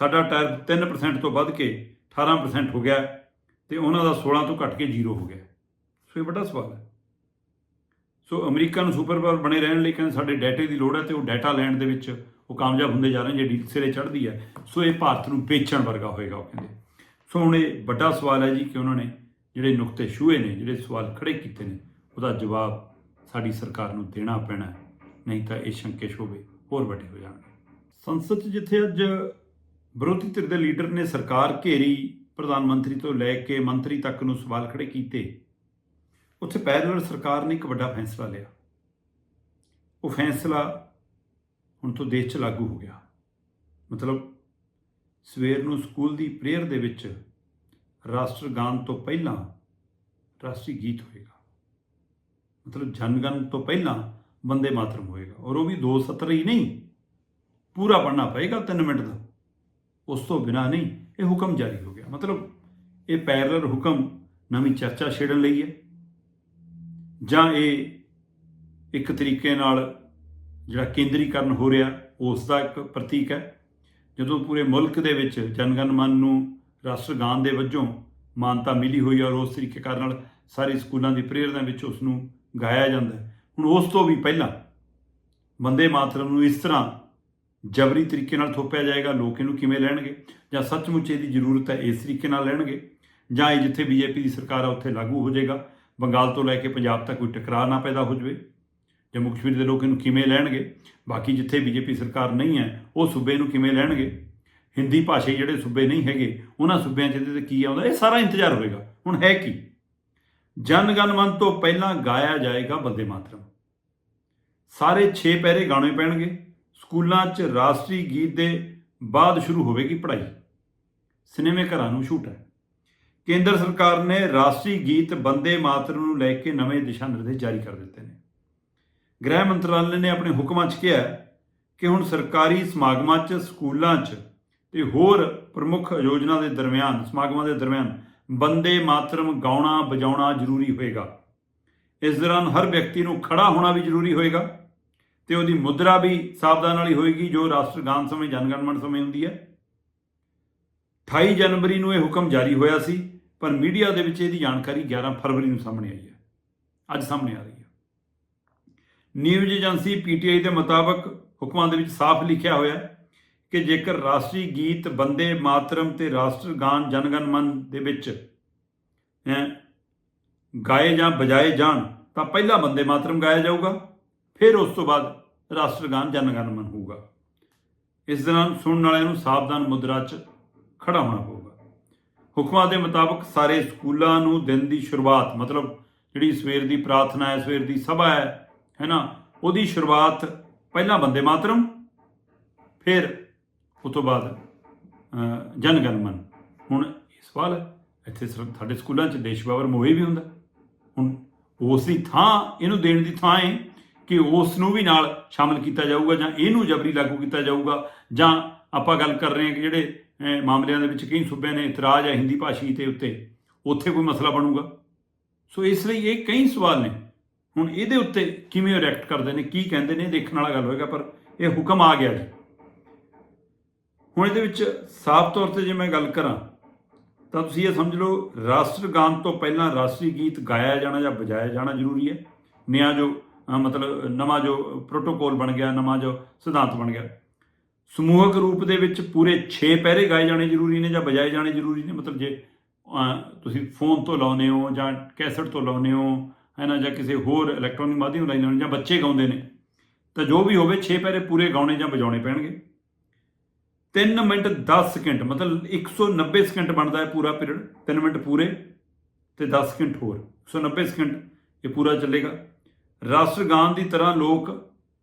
[SPEAKER 1] ਸਾਡਾ ਟੈਰਿਫ 3% ਤੋਂ ਵੱਧ ਕੇ 18% ਹੋ ਗਿਆ ਤੇ ਉਹਨਾਂ ਦਾ 16 ਤੋਂ ਘਟ ਕੇ 0 ਹੋ ਗਿਆ ਸੋ ਇਹ ਵੱਡਾ ਸਵਾਲ ਹੈ। ਸੋ ਅਮਰੀਕਾ ਨੂੰ ਸੁਪਰ ਪਾਵਰ ਬਣੇ ਰਹਿਣ ਲਈ ਕਹਿੰਦੇ ਸਾਡੇ ਡਾਟੇ ਦੀ ਲੋੜ ਹੈ ਤੇ ਉਹ ਡਾਟਾ ਲੈਣ ਦੇ ਵਿੱਚ ਉਹ ਕਾਮਯਾਬ ਹੁੰਦੇ ਜਾ ਰਹੇ ਨੇ, ਜੇ ਡੀਲ ਸਿਰੇ ਚੜ੍ਹਦੀ ਹੈ। ਸੋ ਇਹ ਭਾਰਤ ਨੂੰ ਵੇਚਣ ਵਰਗਾ ਹੋਏਗਾ ਉਹ ਕਹਿੰਦੇ। ਸੋ ਹੁਣ ਇਹ ਵੱਡਾ ਸਵਾਲ ਹੈ ਜੀ ਕਿ ਉਹਨਾਂ ਨੇ ਜਿਹੜੇ ਨੁਕਤੇ ਛੂਏ ਨੇ, ਜਿਹੜੇ ਸਵਾਲ ਖੜੇ ਕੀਤੇ ਨੇ, ਉਹਦਾ ਜਵਾਬ ਸਾਡੀ ਸਰਕਾਰ ਨੂੰ ਦੇਣਾ ਪੈਣਾ ਨਹੀਂ ਤਾਂ ਇਹ ਸ਼ੰਕੇ ਸ਼ੋਭੇ ਹੋਰ ਵੱਡੇ ਹੋ ਜਾਣਗੇ। ਸੰਸਦ 'ਚ ਜਿੱਥੇ ਅੱਜ ਵਿਰੋਧੀ ਧਿਰ ਦੇ ਲੀਡਰ ਨੇ ਸਰਕਾਰ ਘੇਰੀ, ਪ੍ਰਧਾਨ ਮੰਤਰੀ ਤੋਂ ਲੈ ਕੇ ਮੰਤਰੀ ਤੱਕ ਨੂੰ ਸਵਾਲ ਖੜੇ ਕੀਤੇ ਉੱਥੇ ਪੈਰਲਲ ਸਰਕਾਰ ਨੇ ਇੱਕ ਵੱਡਾ ਫੈਸਲਾ ਲਿਆ। ਉਹ ਫੈਸਲਾ ਹੁਣ ਤੋਂ ਦੇਸ਼ 'ਚ ਲਾਗੂ ਹੋ ਗਿਆ। ਮਤਲਬ ਸਵੇਰ ਨੂੰ ਸਕੂਲ ਦੀ ਪ੍ਰੇਅਰ ਦੇ ਵਿੱਚ ਰਾਸ਼ਟਰ ਰਾਸ਼ਟਰਗਾਨ ਤੋਂ ਪਹਿਲਾਂ ਰਾਸ਼ਟਰੀ ਗੀਤ ਹੋਏਗਾ। ਮਤਲਬ ਜਨਗਣ ਤੋਂ ਪਹਿਲਾਂ ਬੰਦੇ ਮਾਤਰਮ ਹੋਏਗਾ। ਔਰ ਉਹ ਵੀ ਦੋ ਸਤਰ ਹੀ ਨਹੀਂ, ਪੂਰਾ ਪੜ੍ਹਨਾ ਪਏਗਾ 3 ਮਿੰਟ ਦਾ। ਉਸ ਤੋਂ ਬਿਨਾ ਨਹੀਂ ਇਹ ਹੁਕਮ ਜਾਰੀ ਹੋ ਗਿਆ। ਮਤਲਬ ਇਹ ਪੈਰਲਲ ਹੁਕਮ ਨਵੀਂ ਚਰਚਾ ਛੇੜਨ ਲਈ ਹੈ। ਜਾਂ ਇਹ ਇੱਕ ਤਰੀਕੇ ਨਾਲ ਜਿਹੜਾ ਕੇਂਦਰੀਕਰਨ ਹੋ ਰਿਹਾ, ਉਸ ਦਾ ਇੱਕ ਪ੍ਰਤੀਕ ਹੈ। ਜਦੋਂ ਪੂਰੇ ਮੁਲਕ ਦੇ ਵਿੱਚ ਜਨਗਣ ਮਨ ਨੂੰ ਰਾਸ਼ਟਰਗਾਨ ਦੇ ਵਜੋਂ ਮਾਨਤਾ ਮਿਲੀ ਹੋਈ ਔਰ ਉਸ ਤਰੀਕੇ ਕਾਰਨ ਨਾਲ ਸਾਰੇ ਸਕੂਲਾਂ ਦੀ ਪ੍ਰੇਅਰ ਵਿੱਚ ਉਸ ਨੂੰ ਗਾਇਆ ਜਾਂਦਾ ਹੈ। ਹੁਣ ਉਸ ਤੋਂ ਵੀ ਪਹਿਲਾਂ ਬੰਦੇ ਮਾਤਰਮ ਨੂੰ ਇਸ ਤਰ੍ਹਾਂ ਜਬਰੀ ਤਰੀਕੇ ਨਾਲ ਥੋਪਿਆ ਜਾਏਗਾ, ਲੋਕ ਇਹਨੂੰ ਕਿਵੇਂ ਲੈਣਗੇ? ਜਾਂ ਸੱਚਮੁੱਚ ਇਹਦੀ ਜ਼ਰੂਰਤ ਹੈ ਇਸ ਤਰੀਕੇ ਨਾਲ ਲੈਣਗੇ? ਜਾਂ ਇਹ ਜਿੱਥੇ ਬੀਜੇਪੀ ਦੀ ਸਰਕਾਰ ਆ, ਉੱਥੇ ਲਾਗੂ ਹੋ ਜਾਏਗਾ? ਬੰਗਾਲ ਤੋਂ ਲੈ ਕੇ ਪੰਜਾਬ ਤੱਕ ਕੋਈ ਟਕਰਾਅ ਨਾ ਪੈਦਾ ਹੋ ਜਾਵੇ। ਜੰਮੂ ਕਸ਼ਮੀਰ ਦੇ ਲੋਕ ਇਹਨੂੰ ਕਿਵੇਂ ਲੈਣਗੇ? ਬਾਕੀ ਜਿੱਥੇ ਬੀਜੇਪੀ ਸਰਕਾਰ ਨਹੀਂ ਹੈ, ਉਹ ਸੂਬੇ ਨੂੰ ਕਿਵੇਂ ਲੈਣਗੇ? ਹਿੰਦੀ ਭਾਸ਼ਾ ਜਿਹੜੇ ਸੂਬੇ ਨਹੀਂ ਹੈਗੇ, ਉਹਨਾਂ ਸੂਬਿਆਂ 'ਚ ਇਹਦੇ ਤੇ ਕੀ ਆਉਂਦਾ? ਇਹ ਸਾਰਾ ਇੰਤਜ਼ਾਰ ਹੋਏਗਾ ਹੁਣ ਹੈ ਕੀ? ਜਨ ਗਣ ਮਨ ਤੋਂ ਪਹਿਲਾਂ ਗਾਇਆ ਜਾਏਗਾ ਬੰਦੇ ਮਾਤਰਮ। ਸਾਰੇ 6 ਪੈਰੇ ਗਾਣੇ ਪੈਣਗੇ। ਸਕੂਲਾਂ 'ਚ ਰਾਸ਼ਟਰੀ ਗੀਤ ਦੇ ਬਾਅਦ ਸ਼ੁਰੂ ਹੋਵੇਗੀ ਪੜ੍ਹਾਈ। ਸਿਨੇਮੇ ਘਰਾਂ ਨੂੰ ਛੂਟ ਹੈ। ਕੇਂਦਰ ਸਰਕਾਰ ਨੇ ਰਾਸ਼ਟਰੀ ਗੀਤ ਬੰਦੇ ਮਾਤਰਮ ਨੂੰ ਲੈ ਕੇ ਨਵੇਂ ਦਿਸ਼ਾ ਨਿਰਦੇਸ਼ ਜਾਰੀ ਕਰ ਦਿੱਤੇ ਨੇ। ਗ੍ਰਹਿ ਮੰਤਰਾਲੇ ਨੇ ਆਪਣੇ ਹੁਕਮਾਂ 'ਚ ਕਿਹਾ ਕਿ ਹੁਣ ਸਰਕਾਰੀ ਸਮਾਗਮਾਂ 'ਚ, ਸਕੂਲਾਂ 'ਚ ਤੇ ਹੋਰ ਪ੍ਰਮੁੱਖ ਯੋਜਨਾ ਦੇ ਦਰਮਿਆਨ, ਸਮਾਗਮਾਂ ਦੇ ਦਰਮਿਆਨ ਬੰਦੇ ਮਾਤਰਮ ਗਾਉਣਾ, ਵਜਾਉਣਾ ਜ਼ਰੂਰੀ ਹੋਏਗਾ। ਇਸ ਦੌਰਾਨ ਹਰ ਵਿਅਕਤੀ ਨੂੰ ਖੜਾ ਹੋਣਾ ਵੀ ਜ਼ਰੂਰੀ ਹੋਏਗਾ ਤੇ ਉਹਦੀ ਮੁਦਰਾ ਵੀ ਸਾਵਧਾਨ ਵਾਲੀ ਹੋਏਗੀ, ਜੋ ਰਾਸ਼ਟਰਗਾਨ ਸਮੇਂ ਜਨਗਣਮਨ ਸਮੇਂ ਹੁੰਦੀ ਹੈ। 28 ਜਨਵਰੀ ਨੂੰ ਇਹ ਹੁਕਮ ਜਾਰੀ ਹੋਇਆ ਸੀ। ਪਰ ਮੀਡੀਆ ਦੇ ਵਿੱਚ ਇਹਦੀ ਜਾਣਕਾਰੀ 11 ਫਰਵਰੀ ਨੂੰ ਸਾਹਮਣੇ ਆਈ ਹੈ। ਅੱਜ ਸਾਹਮਣੇ ਆ ਰਹੀ ਹੈ। ਨਿਊਜ਼ ਏਜੰਸੀ ਪੀਟੀਆਈ ਦੇ ਮੁਤਾਬਕ ਹੁਕਮਾਂ ਦੇ ਵਿੱਚ ਸਾਫ਼ ਲਿਖਿਆ ਹੋਇਆ ਹੈ ਕਿ ਜੇਕਰ ਰਾਸ਼ਟਰੀ ਗੀਤ ਬੰਦੇ ਮਾਤਰਮ ਤੇ ਰਾਸ਼ਟਰਗਾਨ ਜਨਗਣ ਮਨ ਦੇ ਵਿੱਚ ਗਾਏ ਜਾਂ ਵਜਾਏ ਜਾਣ, ਤਾਂ ਪਹਿਲਾਂ ਬੰਦੇ ਮਾਤਰਮ ਗਾਇਆ ਜਾਊਗਾ, ਫਿਰ ਉਸ ਤੋਂ ਬਾਅਦ ਰਾਸ਼ਟਰ ਗਾਨ ਜਨਗਣ ਮਨ ਹੋਊਗਾ। ਇਸ ਦੌਰਾਨ ਸੁਣਨ ਵਾਲਿਆਂ ਨੂੰ ਸਾਵਧਾਨ ਮੁਦਰਾ 'ਚ ਖੜਾ ਹੋਣਾ ਪਊਗਾ ਹੁਕਮਾਂ ਦੇ ਮੁਤਾਬਕ ਸਾਰੇ ਸਕੂਲਾਂ ਨੂੰ ਦਿਨ ਦੀ ਸ਼ੁਰੂਆਤ, ਮਤਲਬ ਜਿਹੜੀ ਸਵੇਰ ਦੀ ਪ੍ਰਾਰਥਨਾ ਹੈ, ਸਵੇਰ ਦੀ ਸਭਾ ਹੈ ਹੈ ਨਾ ਉਹਦੀ ਸ਼ੁਰੂਆਤ ਪਹਿਲਾਂ ਬੰਦੇ ਮਾਤਰਮ, ਫਿਰ ਉਸ ਤੋਂ ਬਾਅਦ ਜਨ ਗਣ ਮਨ ਹੁਣ ਇਹ ਸਵਾਲ ਹੈ, ਇੱਥੇ ਸਿਰਫ ਸਾਡੇ ਸਕੂਲਾਂ 'ਚ ਦੇਸ਼ ਬਾਬਰ ਮੋਹੇ ਵੀ ਹੁੰਦਾ। ਹੁਣ ਉਸ ਦੀ ਥਾਂ ਇਹਨੂੰ ਦੇਣ ਦੀ ਥਾਂ ਹੈ ਕਿ ਉਸ ਨੂੰ ਵੀ ਨਾਲ ਸ਼ਾਮਲ ਕੀਤਾ ਜਾਊਗਾ ਜਾਂ ਇਹਨੂੰ ਜਬਰੀ ਲਾਗੂ ਕੀਤਾ ਜਾਊਗਾ ਜਾਂ ਆਪਾਂ ਗੱਲ ਕਰ ਰਹੇ ਹਾਂ ਕਿ ਜਿਹੜੇ ਮਾਮਲਿਆਂ ਦੇ ਵਿੱਚ ਕਈ ਸੂਬਿਆਂ ਨੇ ਇਤਰਾਜ਼ ਹੈ ਹਿੰਦੀ ਭਾਸ਼ੀ ਤੇ ਉੱਤੇ। ਉੱਥੇ ਕੋਈ ਮਸਲਾ ਬਣੂਗਾ? ਸੋ ਇਸ ਲਈ ਇਹ ਕਈ ਸਵਾਲ ਨੇ। ਹੁਣ ਇਹਦੇ ਉੱਤੇ ਕਿਵੇਂ ਰਿਐਕਟ ਕਰਦੇ ਨੇ, ਕੀ ਕਹਿੰਦੇ ਨੇ ਇਹ ਦੇਖਣ ਵਾਲਾ ਗੱਲ ਹੋਏਗਾ, ਪਰ ਇਹ ਹੁਕਮ ਆ ਗਿਆ ਜੀ। ਹੁਣ ਇਹਦੇ ਵਿੱਚ ਸਾਫ਼ ਤੌਰ ਤੇ ਜੇ ਮੈਂ ਗੱਲ ਕਰਾਂ, ਤਾਂ ਤੁਸੀਂ ਇਹ ਸਮਝ ਲਓ ਰਾਸ਼ਟਰਗਾਨ ਤੋਂ ਪਹਿਲਾਂ ਰਾਸ਼ਟਰੀ ਗੀਤ ਗਾਇਆ ਜਾਣਾ ਜਾਂ ਵਜਾਇਆ ਜਾਣਾ ਜ਼ਰੂਰੀ ਹੈ। ਨਿਆ ਜੋ ਮਤਲਬ ਨਵਾਂ ਜੋ ਪ੍ਰੋਟੋਕੋਲ ਬਣ ਗਿਆ, ਨਵਾਂ ਜੋ ਸਿਧਾਂਤ ਬਣ ਗਿਆ। ਸਮੂਹਕ ਰੂਪ ਦੇ ਵਿੱਚ ਪੂਰੇ 6 ਪਹਿਰੇ ਗਾਏ ਜਾਣੇ ਜ਼ਰੂਰੀ ਨੇ ਜਾਂ ਵਜਾਏ ਜਾਣੇ ਜ਼ਰੂਰੀ ਨੇ? ਮਤਲਬ ਜੇ ਤੁਸੀਂ ਫੋਨ ਤੋਂ ਲਾਉਨੇ ਹੋ ਜਾਂ ਕੈਸਟ ਤੋਂ ਲਾਉਨੇ ਹੋ, ਹੈ ਨਾ, ਜਾਂ ਕਿਸੇ ਹੋਰ ਇਲੈਕਟ੍ਰੋਨਿਕ ਮਾਧਿਅਮ ਲਾਈ ਲਾਉਨੇ ਜਾਂ ਬੱਚੇ ਗਾਉਂਦੇ ਨੇ, ਤਾਂ ਜੋ ਵੀ ਹੋਵੇ 6 ਪਹਿਰੇ ਪੂਰੇ ਗਾਉਣੇ ਜਾਂ ਵਜਾਉਣੇ ਪੈਣਗੇ। 3 ਮਿੰਟ 10 ਸਕਿੰਟ, ਮਤਲਬ 190 ਸਕਿੰਟ ਬਣਦਾ ਹੈ ਪੂਰਾ ਪੀਰੀਅਡ। 3 ਮਿੰਟ ਪੂਰੇ ਤੇ 10 ਸਕਿੰਟ ਹੋਰ। 190 ਸਕਿੰਟ ਇਹ ਪੂਰਾ ਚੱਲੇਗਾ। ਰਾਸ਼ਟਰ ਰਾਸ਼ਟਰਗਾਨ ਦੀ ਤਰ੍ਹਾਂ ਲੋਕ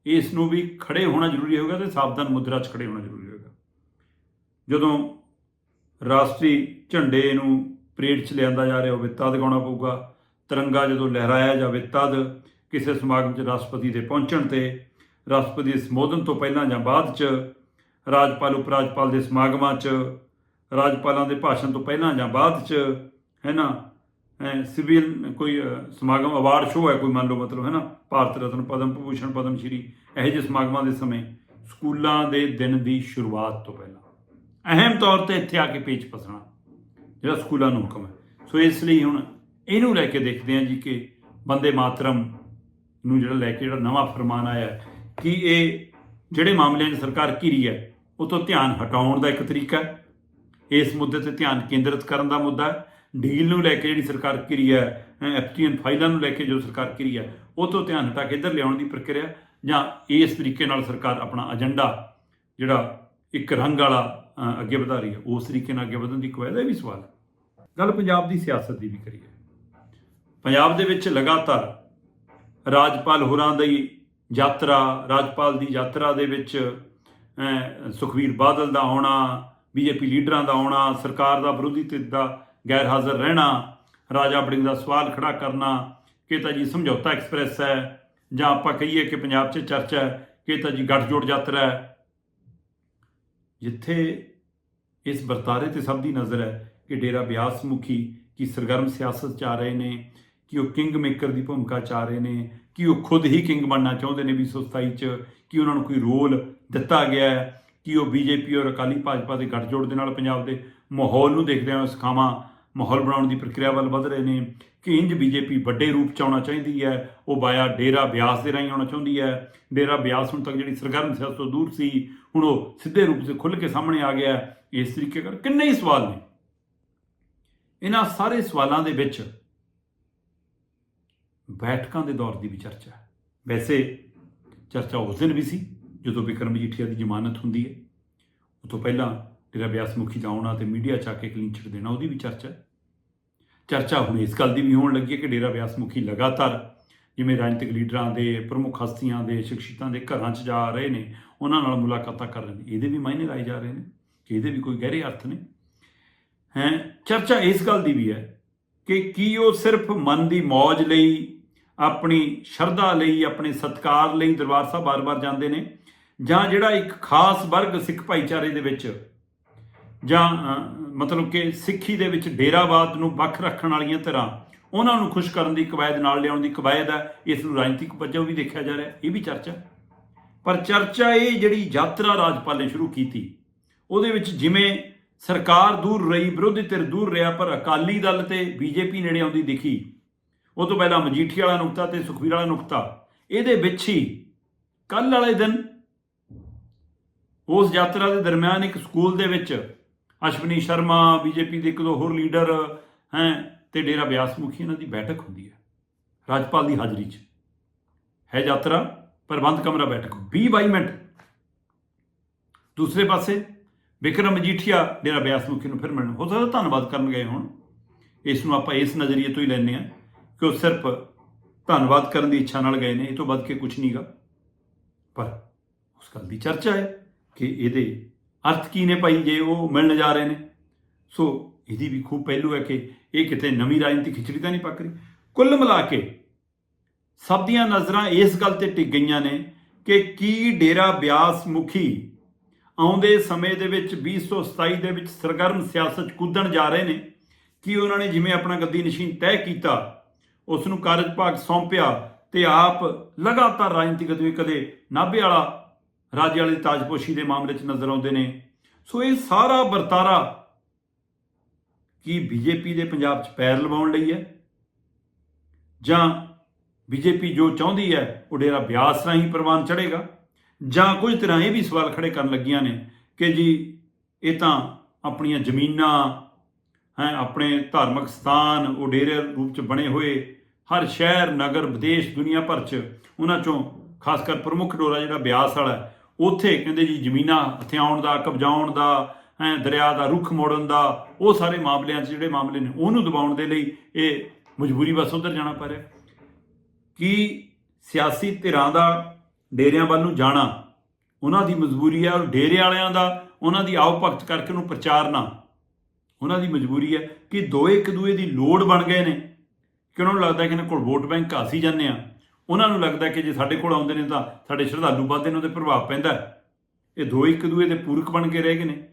[SPEAKER 1] ਇਸ ਨੂੰ ਵੀ ਖੜੇ ਹੋਣਾ ਜ਼ਰੂਰੀ ਹੋਵੇਗਾ ਤੇ ਸਾਵਧਾਨ ਮੁਦਰਾ 'ਚ ਖੜੇ ਹੋਣਾ ਜ਼ਰੂਰੀ ਹੋਵੇਗਾ ਜਦੋਂ ਰਾਸ਼ਟਰੀ ਝੰਡੇ ਨੂੰ ਪਰੇਡ 'ਚ ਲਿਆਂਦਾ ਜਾ ਰਿਹਾ ਹੋਵੇ, ਤਦ ਗਾਉਣਾ ਪਊਗਾ। ਤਿਰੰਗਾ ਜਦੋਂ ਲਹਿਰਾਇਆ ਜਾਵੇ, ਤਦ ਕਿਸੇ ਸਮਾਗਮ 'ਚ ਰਾਸ਼ਟਰਪਤੀ ਦੇ ਪਹੁੰਚਣ ਤੇ ਰਾਸ਼ਟਰਪਤੀ ਦੇ ਸੰਬੋਧਨ ਤੋਂ ਪਹਿਲਾਂ ਜਾਂ ਬਾਅਦ 'ਚ ਰਾਜਪਾਲ ਉਪ ਰਾਜਪਾਲ ਦੇ ਸਮਾਗਮਾਂ 'ਚ, ਰਾਜਪਾਲਾਂ ਦੇ ਭਾਸ਼ਣ ਤੋਂ ਪਹਿਲਾਂ ਜਾਂ ਬਾਅਦ 'ਚ, ਹੈ ਨਾ? ਸਿਵਲ ਕੋਈ ਸਮਾਗਮ ਅਵਾਰਡ ਸ਼ੋਅ ਹੈ ਕੋਈ ਮੰਨ ਲਓ ਮਤਲਬ ਹੈ ਨਾ ਭਾਰਤ ਰਤਨ ਪਦਮ, ਭੂਸ਼ਣ ਪਦਮ ਸ਼੍ਰੀ, ਇਹੋ ਜਿਹੇ ਸਮਾਗਮਾਂ ਦੇ ਸਮੇਂ ਸਕੂਲਾਂ ਦੇ ਦਿਨ ਦੀ ਸ਼ੁਰੂਆਤ ਤੋਂ ਪਹਿਲਾਂ ਅਹਿਮ ਤੌਰ ਤੇ ਇੱਥੇ ਆ ਕੇ ਪੇਚ ਪਸਣਾ, ਜਿਹੜਾ ਸਕੂਲਾਂ ਨੂੰ ਹੁਕਮ ਹੈ। ਸੋ ਇਸ ਲਈ ਹੁਣ ਇਹਨੂੰ ਲੈ ਕੇ ਦੇਖਦੇ ਹਾਂ ਜੀ ਕਿ ਬੰਦੇ ਮਾਤਰਮ ਨੂੰ ਜਿਹੜਾ ਲੈ ਕੇ ਜਿਹੜਾ ਨਵਾਂ ਫਰਮਾਨ ਆਇਆ ਕਿ ਇਹ ਜਿਹੜੇ ਮਾਮਲਿਆਂ 'ਚ ਸਰਕਾਰ ਘਿਰੀ ਹੈ, ਉਹ ਤੋਂ ਧਿਆਨ ਹਟਾਉਣ ਦਾ ਇੱਕ ਤਰੀਕਾ ਹੈ। ਇਸ ਮੁੱਦੇ ਤੇ ਧਿਆਨ ਕੇਂਦਰਿਤ ਕਰਨ ਦਾ ਮੁੱਦਾ ਹੈ। ਡੀਲ ਨੂੰ ਲੈ ਕੇ ਜਿਹੜੀ ਸਰਕਾਰ ਘਿਰੀ ਹੈ ਐਫਟੀਐਨ ਫਾਈਲਾਂ ਨੂੰ ਲੈ ਕੇ ਜੋ ਸਰਕਾਰ ਘਿਰੀ ਹੈ ਉਹ ਤੋਂ ਧਿਆਨ ਹਟਾ ਕੇ ਇੱਧਰ ਲਿਆਉਣ ਦੀ ਪ੍ਰਕਿਰਿਆ ਜਾਂ ਇਸ ਤਰੀਕੇ ਨਾਲ ਸਰਕਾਰ ਆਪਣਾ ਏਜੰਡਾ ਜਿਹੜਾ ਇੱਕ ਰੰਗ ਵਾਲਾ ਅੱਗੇ ਵਧਾ ਰਹੀ ਹੈ ਉਸ ਤਰੀਕੇ ਨਾਲ ਅੱਗੇ ਵਧਣ ਦੀ ਕੋਇਦਾ ਇਹ ਵੀ ਸਵਾਲ ਹੈ। ਗੱਲ ਪੰਜਾਬ ਦੀ ਸਿਆਸਤ ਦੀ ਵੀ ਕਰੀਏ। ਪੰਜਾਬ ਦੇ ਵਿੱਚ ਲਗਾਤਾਰ ਰਾਜਪਾਲ ਹੋਰਾਂ ਦੀ ਯਾਤਰਾ ਰਾਜਪਾਲ ਦੀ ਯਾਤਰਾ ਦੇ ਵਿੱਚ ਅਹ, ਸੁਖਵੀਰ ਬਾਦਲ ਦਾ ਆਉਣਾ ਬੀਜੇਪੀ ਲੀਡਰਾਂ ਦਾ ਆਉਣਾ ਸਰਕਾਰ ਦਾ ਵਿਰੋਧੀ ਧਿਰ ਦਾ ਗੈਰ ਹਾਜ਼ਰ ਰਹਿਣਾ, ਰਾਜਾ ਬੜਿੰਗ ਦਾ ਸਵਾਲ ਖੜਾ ਕਰਨਾ ਕਿ ਤਾਂ ਜੀ ਸਮਝੌਤਾ ਐਕਸਪ੍ਰੈਸ ਹੈ। ਜਾਂ ਆਪਾਂ ਕਹੀਏ ਕਿ ਪੰਜਾਬ 'ਚ ਚਰਚਾ ਹੈ ਕਿ ਤਾਂ ਜੀ ਗੱਠਜੋੜ ਯਾਤਰਾ ਹੈ। ਜਿੱਥੇ ਇਸ ਵਰਤਾਰੇ ਤੇ ਸਭ ਦੀ ਨਜ਼ਰ ਹੈ ਕਿ ਡੇਰਾ ਬਿਆਸ ਮੁਖੀ ਕੀ ਸਰਗਰਮ ਸਿਆਸਤ ਚ ਆ ਰਹੇ ਨੇ, ਕਿ ਉਹ ਕਿੰਗ ਮੇਕਰ ਦੀ ਭੂਮਿਕਾ ਚ ਆ ਰਹੇ ਨੇ, ਕਿ ਉਹ ਖੁਦ ਹੀ ਕਿੰਗ ਬਣਨਾ ਚਾਹੁੰਦੇ ਨੇ 227 ਚ, ਕਿ ਉਹਨਾਂ ਨੂੰ ਕੋਈ ਰੋਲ ਦਿੱਤਾ ਗਿਆ ਹੈ, ਕਿ ਉਹ ਬੀਜੇਪੀ ਔਰ ਅਕਾਲੀ ਭਾਜਪਾ ਦੇ ਗੱਠਜੋੜ ਦੇ ਨਾਲ ਪੰਜਾਬ ਦੇ ਮਾਹੌਲ ਨੂੰ ਦੇਖਦੇ ਹੋਏ ਸਿਖਾਵਾਂ। ਮਾਹੌਲ ਬਣਾਉਣ ਦੀ ਪ੍ਰਕਿਰਿਆ ਵੱਲ ਵੱਧ ਰਹੇ ਨੇ। ਕਿ ਇੰਜ ਬੀਜੇਪੀ ਵੱਡੇ ਰੂਪ ਚ ਆਉਣਾ ਚਾਹੀਦੀ ਹੈ, ਉਹ ਬਾਇਆ ਡੇਰਾ ਬਿਆਸ ਦੇ ਰਾਹੀਂ ਆਉਣਾ ਚਾਹੁੰਦੀ ਹੈ। ਡੇਰਾ ਬਿਆਸ ਹੁਣ ਤੱਕ ਜਿਹੜੀ ਸਰਗਰਮ ਸਿਆਸਤ ਤੋਂ ਦੂਰ ਸੀ, ਹੁਣ ਉਹ ਸਿੱਧੇ ਰੂਪ 'ਚ ਖੁੱਲ੍ਹ ਕੇ ਸਾਹਮਣੇ ਆ ਗਿਆ। ਇਸ ਤਰੀਕੇ ਕਰ ਕਿੰਨੇ ਹੀ ਸਵਾਲ ਨੇ। ਇਹਨਾਂ ਸਾਰੇ ਸਵਾਲਾਂ ਦੇ ਵਿੱਚ ਬੈਠਕਾਂ ਦੇ ਦੌਰ ਦੀ ਵੀ ਚਰਚਾ ਹੈ। ਵੈਸੇ ਚਰਚਾ ਉਸ ਦਿਨ ਵੀ ਸੀ, ਜਦੋਂ ਵਿਕਰਮ ਮਜੀਠੀਆ ਦੀ ਜ਼ਮਾਨਤ ਹੁੰਦੀ ਹੈ। ਉਹ ਤੋਂ ਪਹਿਲਾਂ ਡੇਰਾ ਬਿਆਸ ਮੁਖੀ ਦਾ ਆਉਣਾ ਤੇ ਮੀਡੀਆ ਚ ਆ ਕੇ ਕਲੀਨ ਚਿਟ ਦੇਣਾ, ਉਹਦੀ ਵੀ ਚਰਚਾ ਹੈ। ਚਰਚਾ ਹੁਣ ਇਸ ਗੱਲ ਦੀ ਵੀ ਹੋਣ ਲੱਗੀ ਹੈ ਕਿ ਡੇਰਾ ਬਿਆਸ ਮੁਖੀ ਲਗਾਤਾਰ ਜਿਵੇਂ ਰਾਜਨੀਤਿਕ ਲੀਡਰਾਂ ਦੇ, ਪ੍ਰਮੁੱਖ ਹਸਤੀਆਂ ਦੇ, ਸ਼ਖਸੀਅਤਾਂ ਦੇ ਘਰਾਂ 'ਚ ਜਾ ਰਹੇ ਨੇ, ਉਹਨਾਂ ਨਾਲ ਮੁਲਾਕਾਤਾਂ ਕਰ ਰਹੇ ਨੇ। ਇਹਦੇ ਵੀ ਮਾਇਨੇ ਲਾਏ ਜਾ ਰਹੇ ਨੇ ਕਿ ਇਹਦੇ ਵੀ ਕੋਈ ਗਹਿਰੇ ਅਰਥ ਨੇ। ਹੈ, ਚਰਚਾ ਇਸ ਗੱਲ ਦੀ ਵੀ ਹੈ ਕਿ ਕੀ ਉਹ ਸਿਰਫ ਮਨ ਦੀ ਮौज ਲਈ, ਆਪਣੀ ਸ਼ਰਧਾ ਲਈ, ਆਪਣੇ ਸਤਕਾਰ ਲਈ ਦਰਬਾਰ ਸਾਹਿਬ ਬਾਰ-ਬਾਰ ਜਾਂਦੇ ਨੇ ਜਾਂ ਜਿਹੜਾ ਇੱਕ ਖਾਸ ਵਰਗ ਸਿੱਖ ਭਾਈਚਾਰੇ ਦੇ ਵਿੱਚ ਜਾਂ ਮਤਲਬ ਕਿ ਸਿੱਖੀ ਦੇ ਵਿੱਚ ਡੇਰਾਵਾਦ ਨੂੰ ਵੱਖ ਰੱਖਣ ਵਾਲੀਆਂ ਤਰ੍ਹਾਂ ਉਹਨਾਂ ਨੂੰ ਖੁਸ਼ ਕਰਨ ਦੀ ਕਵਾਇਦ, ਨਾਲ ਲਿਆਉਣ ਦੀ ਕਵਾਇਦ ਹੈ, ਇਸ ਨੂੰ ਰਾਜਨੀਤਿਕ ਵਜੋਂ ਵੀ ਦੇਖਿਆ ਜਾ ਰਿਹਾ, ਇਹ ਵੀ ਚਰਚਾ ਪਰ ਚਰਚਾ ਇਹ ਜਿਹੜੀ ਯਾਤਰਾ ਰਾਜਪਾਲ ਨੇ ਸ਼ੁਰੂ ਕੀਤੀ, ਉਹਦੇ ਵਿੱਚ ਜਿਵੇਂ ਸਰਕਾਰ ਦੂਰ ਰਹੀ, ਵਿਰੋਧੀ ਧਿਰ ਦੂਰ ਰਿਹਾ, ਪਰ ਅਕਾਲੀ ਦਲ ਤੇ ਬੀਜੇਪੀ ਨੇੜੇ ਆਉਂਦੀ ਦਿਖੀ, ਉਹ ਤੋਂ ਪਹਿਲਾਂ ਮਜੀਠੀ ਵਾਲਾ ਨੁਕਤਾ ਤੇ ਸੁਖਵੀਰ ਵਾਲਾ ਨੁਕਤਾ, ਇਹਦੇ ਵਿੱਚ ਹੀ ਕੱਲ ਵਾਲੇ ਦਿਨ ਉਸ ਯਾਤਰਾ ਦੇ ਦਰਮਿਆਨ ਇੱਕ ਸਕੂਲ ਦੇ ਵਿੱਚ ਅਸ਼ਵਨੀ ਸ਼ਰਮਾ, ਬੀਜੇਪੀ ਦੇ ਇੱਕ ਦੋ ਹੋਰ ਲੀਡਰ, ਹੈ, ਤੇ ਡੇਰਾ ਬਿਆਸ ਮੁਖੀ ਇਹਨਾਂ ਦੀ ਬੈਠਕ ਹੁੰਦੀ ਹੈ, ਰਾਜਪਾਲ ਦੀ ਹਾਜ਼ਰੀ 'ਚ। ਹੈ ਯਾਤਰਾ, ਪ੍ਰਬੰਧ ਕਮਰਾ ਬੈਠਕ 20 22 ਮਿੰਟ। ਦੂਸਰੇ ਪਾਸੇ, ਵਿਕਰਮ ਮਜੀਠੀਆ, ਡੇਰਾ ਬਿਆਸ ਮੁਖੀ ਨੂੰ ਫਿਰ ਮਿਲਣ। ਹੋ ਸਕਦਾ ਧੰਨਵਾਦ ਕਰਨ ਗਏ ਹੋਣ। ਇਸ ਨੂੰ ਆਪਾਂ ਇਸ ਨਜ਼ਰੀਏ ਤੋਂ ਹੀ ਲੈਂਦੇ ਆ ਕਿ ਉਹ ਸਿਰਫ ਧੰਨਵਾਦ ਕਰਨ ਦੀ ਇੱਛਾ ਨਾਲ ਗਏ ਨੇ, ਇਹ ਤੋਂ ਵੱਧ ਕੇ ਕੁਝ ਨਹੀਂਗਾ ਪਰ ਉਸ ਗੱਲ ਦੀ ਚਰਚਾ ਹੈ ਕਿ ਇਹਦੇ ਅਰਥ ਕੀ ਨੇ ਭਾਈ ਜੇ ਉਹ ਮਿਲਣ ਜਾ ਰਹੇ ਨੇ? ਸੋ ਇਹਦੀ ਵੀ ਖੂਬ ਪਹਿਲੂ ਹੈ ਕਿ ਇਹ ਕਿਤੇ ਨਵੀਂ ਰਾਜਨੀਤੀ ਖਿਚੜੀ ਤਾਂ ਨਹੀਂ ਪੱਕ ਰਹੀ। ਕੁੱਲ ਮਿਲਾ ਕੇ ਸਭ ਦੀਆਂ ਨਜ਼ਰਾਂ ਇਸ ਗੱਲ ਤੇ ਟਿਕ ਗਈਆਂ ਨੇ ਕਿ ਕੀ ਡੇਰਾ ਬਿਆਸ ਮੁਖੀ ਆਉਂਦੇ ਸਮੇਂ ਦੇ ਵਿੱਚ 2027 ਦੇ ਵਿੱਚ ਸਰਗਰਮ ਸਿਆਸਤ 'ਚ ਕੁੱਦਣ ਜਾ ਰਹੇ ਨੇ। ਕਿ ਉਹਨਾਂ ਨੇ ਜਿਵੇਂ ਆਪਣਾ ਗੱਦੀ ਨਸ਼ੀਨ ਤੈਅ ਕੀਤਾ ਉਸ ਨੂੰ ਕਾਰਜਭਾਗ ਸੌਂਪਿਆ ਤੇ ਆਪ ਲਗਾਤਾਰ ਰਾਜਨੀਤਿਕ ਗਤੀਵਿਧੀ ਕਦੇ ਨਾਭੇ ਵਾਲਾ ਰਾਜੇ ਵਾਲੀ ਤਾਜਪੋਸ਼ੀ ਦੇ ਮਾਮਲੇ 'ਚ ਨਜ਼ਰ ਆਉਂਦੇ ਨੇ। ਸੋ ਇਹ ਸਾਰਾ ਵਰਤਾਰਾ ਕੀ ਬੀਜੇਪੀ ਦੇ ਪੰਜਾਬ 'ਚ ਪੈਰ ਲਵਾਉਣ ਲਈ ਹੈ? ਜਾਂ ਬੀਜੇਪੀ ਜੋ ਚਾਹੁੰਦੀ ਹੈ ਉਹ ਡੇਰਾ ਬਿਆਸ ਰਾਹੀਂ ਪ੍ਰਵਾਨ ਚੜੇਗਾ ਜਾਂ ਕੁਝ ਤਰ੍ਹਾਂ ਇਹ ਵੀ ਸਵਾਲ ਖੜੇ ਕਰਨ ਲੱਗੀਆਂ ਨੇ ਕਿ ਜੀ ਇਹ ਤਾਂ ਆਪਣੀਆਂ ਜ਼ਮੀਨਾਂ, ਹੈ, ਆਪਣੇ ਧਾਰਮਿਕ ਸਥਾਨ ਉਹ ਡੇਰੇ ਰੂਪ ਚ ਬਣੇ ਹੋਏ ਹਰ ਸ਼ਹਿਰ, ਨਗਰ, ਵਿਦੇਸ਼, ਦੁਨੀਆ ਭਰ ਚ ਉਹਨਾਂ ਚੋਂ ਖਾਸ ਕਰ ਪ੍ਰਮੁੱਖ ਡੋਰਾ ਜਿਹੜਾ ਬਿਆਸ ਵਾਲਾ ਉੱਥੇ ਕਹਿੰਦੇ ਜੀ ਜ਼ਮੀਨਾਂ ਹਥਿਆਉਣ ਦਾ, ਕਬਜ਼ਾਉਣ ਦਾ, ਹੈ, ਦਰਿਆ ਦਾ ਰੁੱਖ ਮੋੜਨ ਦਾ, ਉਹ ਸਾਰੇ ਮਾਮਲਿਆਂ 'ਚ ਜਿਹੜੇ ਮਾਮਲੇ ਨੇ, ਉਹਨੂੰ ਦਬਾਉਣ ਦੇ ਲਈ ਇਹ ਮਜਬੂਰੀ ਬਸ ਉਧਰ ਜਾਣਾ ਪੈ ਰਿਹਾ। ਕਿ ਸਿਆਸੀ ਧਿਰਾਂ ਦਾ ਡੇਰਿਆਂ ਵੱਲ ਨੂੰ ਜਾਣਾ, ਉਹਨਾਂ ਦੀ ਮਜਬੂਰੀ ਹੈ, ਔਰ ਡੇਰੇ ਵਾਲਿਆਂ ਦਾ, ਉਹਨਾਂ ਦੀ ਆਓ ਭਗਤ ਕਰਕੇ ਉਹਨੂੰ ਪ੍ਰਚਾਰਨਾ ਉਹਨਾਂ ਦੀ ਮਜਬੂਰੀ ਹੈ ਕਿ ਦੋ ਇੱਕ ਦੂਏ ਦੀ ਲੋੜ ਬਣ ਗਏ ਨੇ। ਕਿ ਉਹਨਾਂ ਨੂੰ ਲੱਗਦਾ ਕਿ ਇਹਨਾਂ ਕੋਲ ਵੋਟ ਬੈਂਕ ਘਾਸੀ ਜਾਂਦੇ ਆ। ਉਹਨਾਂ ਨੂੰ ਲੱਗਦਾ ਕਿ ਜੇ ਸਾਡੇ ਕੋਲ ਆਉਂਦੇ ਨੇ ਤਾਂ ਸਾਡੇ ਸ਼ਰਧਾਲੂ ਵੱਧਦੇ ਨੇ, ਉਹਦੇ ਪ੍ਰਭਾਵ ਪੈਂਦਾ ਇਹ ਦੋ ਇੱਕ ਦੂਏ ਦੇ ਪੂਰਕ ਬਣ ਕੇ ਰਹਿ ਗਏ ਨੇ।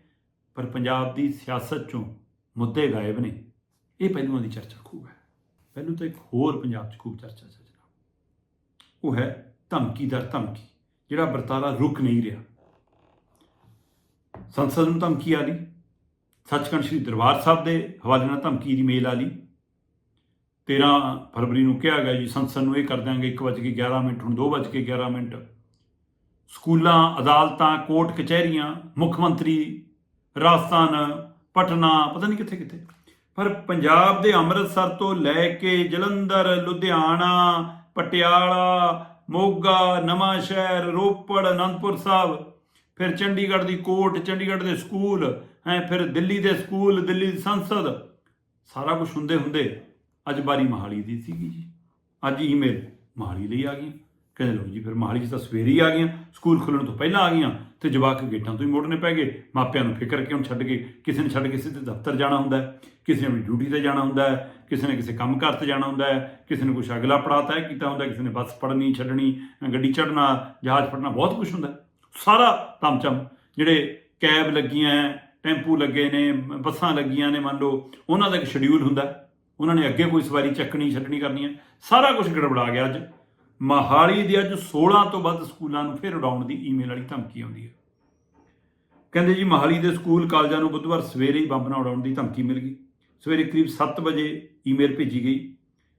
[SPEAKER 1] ਪਰ ਪੰਜਾਬ ਦੀ ਸਿਆਸਤ ਚੋਂ ਮੁੱਦੇ ਗਾਇਬ ਨੇ। ਇਹ ਪਹਿਲੂਆਂ ਦੀ ਚਰਚਾ ਖੂਬ ਹੈ। ਪਹਿਲੂ ਤਾਂ ਇੱਕ ਹੋਰ ਪੰਜਾਬ 'ਚ ਖੂਬ ਚਰਚਾ ਚੱਲਦਾ ਉਹ ਹੈ ਧਮਕੀ ਦਰ ਧਮਕੀ, ਜਿਹੜਾ ਵਰਤਾਰਾ ਰੁਕ ਨਹੀਂ ਰਿਹਾ। ਸੰਸਦ ਨੂੰ ਧਮਕੀ ਆ ਲਈ ਸੱਚਖੰਡ ਸ੍ਰੀ ਦਰਬਾਰ ਸਾਹਿਬ ਦੇ ਹਵਾਲੇ ਨਾਲ ਧਮਕੀ ਦੀ ਮੇਲ ਆ ਲਈ 13 ਫਰਵਰੀ ਨੂੰ ਕਿਹਾ ਗਿਆ ਜੀ ਸੰਸਦ ਨੂੰ ਇਹ ਕਰ ਦਿਆਂਗੇ 1:11 ਮਿੰਟ, ਹੁਣ 2:11 ਮਿੰਟ। ਸਕੂਲਾਂ, ਅਦਾਲਤਾਂ, ਕੋਰਟ, ਕਚਹਿਰੀਆਂ, ਮੁੱਖ ਮੰਤਰੀ, ਰਾਜਸਥਾਨ, ਪਟਨਾ, ਪਤਾ ਨਹੀਂ ਕਿੱਥੇ ਕਿੱਥੇ। ਪਰ ਪੰਜਾਬ ਦੇ ਅੰਮ੍ਰਿਤਸਰ ਤੋਂ ਲੈ ਕੇ ਜਲੰਧਰ, ਲੁਧਿਆਣਾ, ਪਟਿਆਲਾ, ਮੋਗਾ, ਨਵਾਂ ਸ਼ਹਿਰ, ਰੋਪੜ, ਅਨੰਦਪੁਰ ਸਾਹਿਬ, ਫਿਰ ਚੰਡੀਗੜ੍ਹ ਦੀ ਕੋਰਟ, ਚੰਡੀਗੜ੍ਹ ਦੇ ਸਕੂਲ, ਹੈ, ਫਿਰ ਦਿੱਲੀ ਦੇ ਸਕੂਲ, ਦਿੱਲੀ ਦੀ ਸੰਸਦ, ਸਾਰਾ ਕੁਝ ਹੁੰਦੇ ਹੁੰਦੇ ਅੱਜ ਬਾਰੀ ਮਹਾਲੀ ਦੀ ਸੀਗੀ ਜੀ। ਅੱਜ ਈਮੇਲ ਮਹਾਲੀ ਲਈ ਆ ਗਈ ਕਹਿੰਦੇ ਲੋ ਜੀ ਫਿਰ ਮਹਾਲੀ 'ਚ ਤਾਂ ਸਵੇਰੇ ਹੀ ਆ ਗਈਆਂ। ਸਕੂਲ ਖੁੱਲਣ ਤੋਂ ਪਹਿਲਾਂ ਆ ਗਈਆਂ ਤੇ ਜਵਾਕ ਗੇਟਾਂ ਤੋਂ ਹੀ ਮੋੜਨੇ ਪੈ ਗਏ। ਮਾਪਿਆਂ ਨੂੰ ਫਿਕਰ ਕਿਉਂ ਛੱਡ ਕੇ ਕਿਸੇ ਨੇ ਛੱਡ ਕੇ ਸਿੱਧੇ ਦਫ਼ਤਰ ਜਾਣਾ ਹੁੰਦਾ ਹੈ। ਕਿਸੇ ਨੇ ਆਪਣੀ ਡਿਊਟੀ ਤੇ ਜਾਣਾ ਹੁੰਦਾ ਹੈ। ਕਿਸੇ ਨੇ ਕਿਸੇ ਕੰਮ ਘਰ ਤੇ ਜਾਣਾ ਹੁੰਦਾ ਹੈ। ਕਿਸੇ ਨੇ ਕੁਝ ਅਗਲਾ ਪੜਾਅ ਤੈਅ ਕੀਤਾ ਹੁੰਦਾ ਕਿਸੇ ਨੇ ਬੱਸ ਫੜਨੀ ਛੱਡਣੀ ਗੱਡੀ ਚੜਨਾ ਜਹਾਜ਼ ਫੜਨਾ ਬਹੁਤ ਕੁਝ ਹੁੰਦਾ ਸਾਰਾ ਤਮਚਮ ਜਿਹੜੇ ਕੈਬ ਲੱਗੀਆਂ ਹੈ, ਟੈਂਪੂ ਲੱਗੇ ਨੇ ਬੱਸਾਂ ਲੱਗੀਆਂ ਨੇ ਮੰਨ ਲਓ ਉਹਨਾਂ ਦਾ ਇੱਕ ਸ਼ਡਿਊਲ ਹੁੰਦਾ ਉਹਨਾਂ ਨੇ ਅੱਗੇ ਕੋਈ ਸਵਾਰੀ ਚੱਕਣੀ, ਛੱਡਣੀ ਕਰਨੀ ਹੈ। ਸਾਰਾ ਕੁਝ ਗੜਬੜਾ ਗਿਆ ਅੱਜ। ਮਹਾਲੀ ਦੇ ਅੱਜ 16 ਤੋਂ ਵੱਧ ਸਕੂਲਾਂ ਨੂੰ ਫਿਰ ਉਡਾਉਣ ਦੀ ਈਮੇਲ ਵਾਲੀ ਧਮਕੀ ਆਉਂਦੀ ਹੈ। ਕਹਿੰਦੇ ਜੀ, ਮਹਾਲੀ ਦੇ ਸਕੂਲ ਕਾਲਜਾਂ ਨੂੰ ਬੁੱਧਵਾਰ ਸਵੇਰੇ ਹੀ ਬੰਬ ਨਾਲ ਉਡਾਉਣ ਦੀ ਧਮਕੀ ਮਿਲ ਗਈ। ਸਵੇਰੇ ਕਰੀਬ 7 ਵਜੇ ਈਮੇਲ ਭੇਜੀ ਗਈ।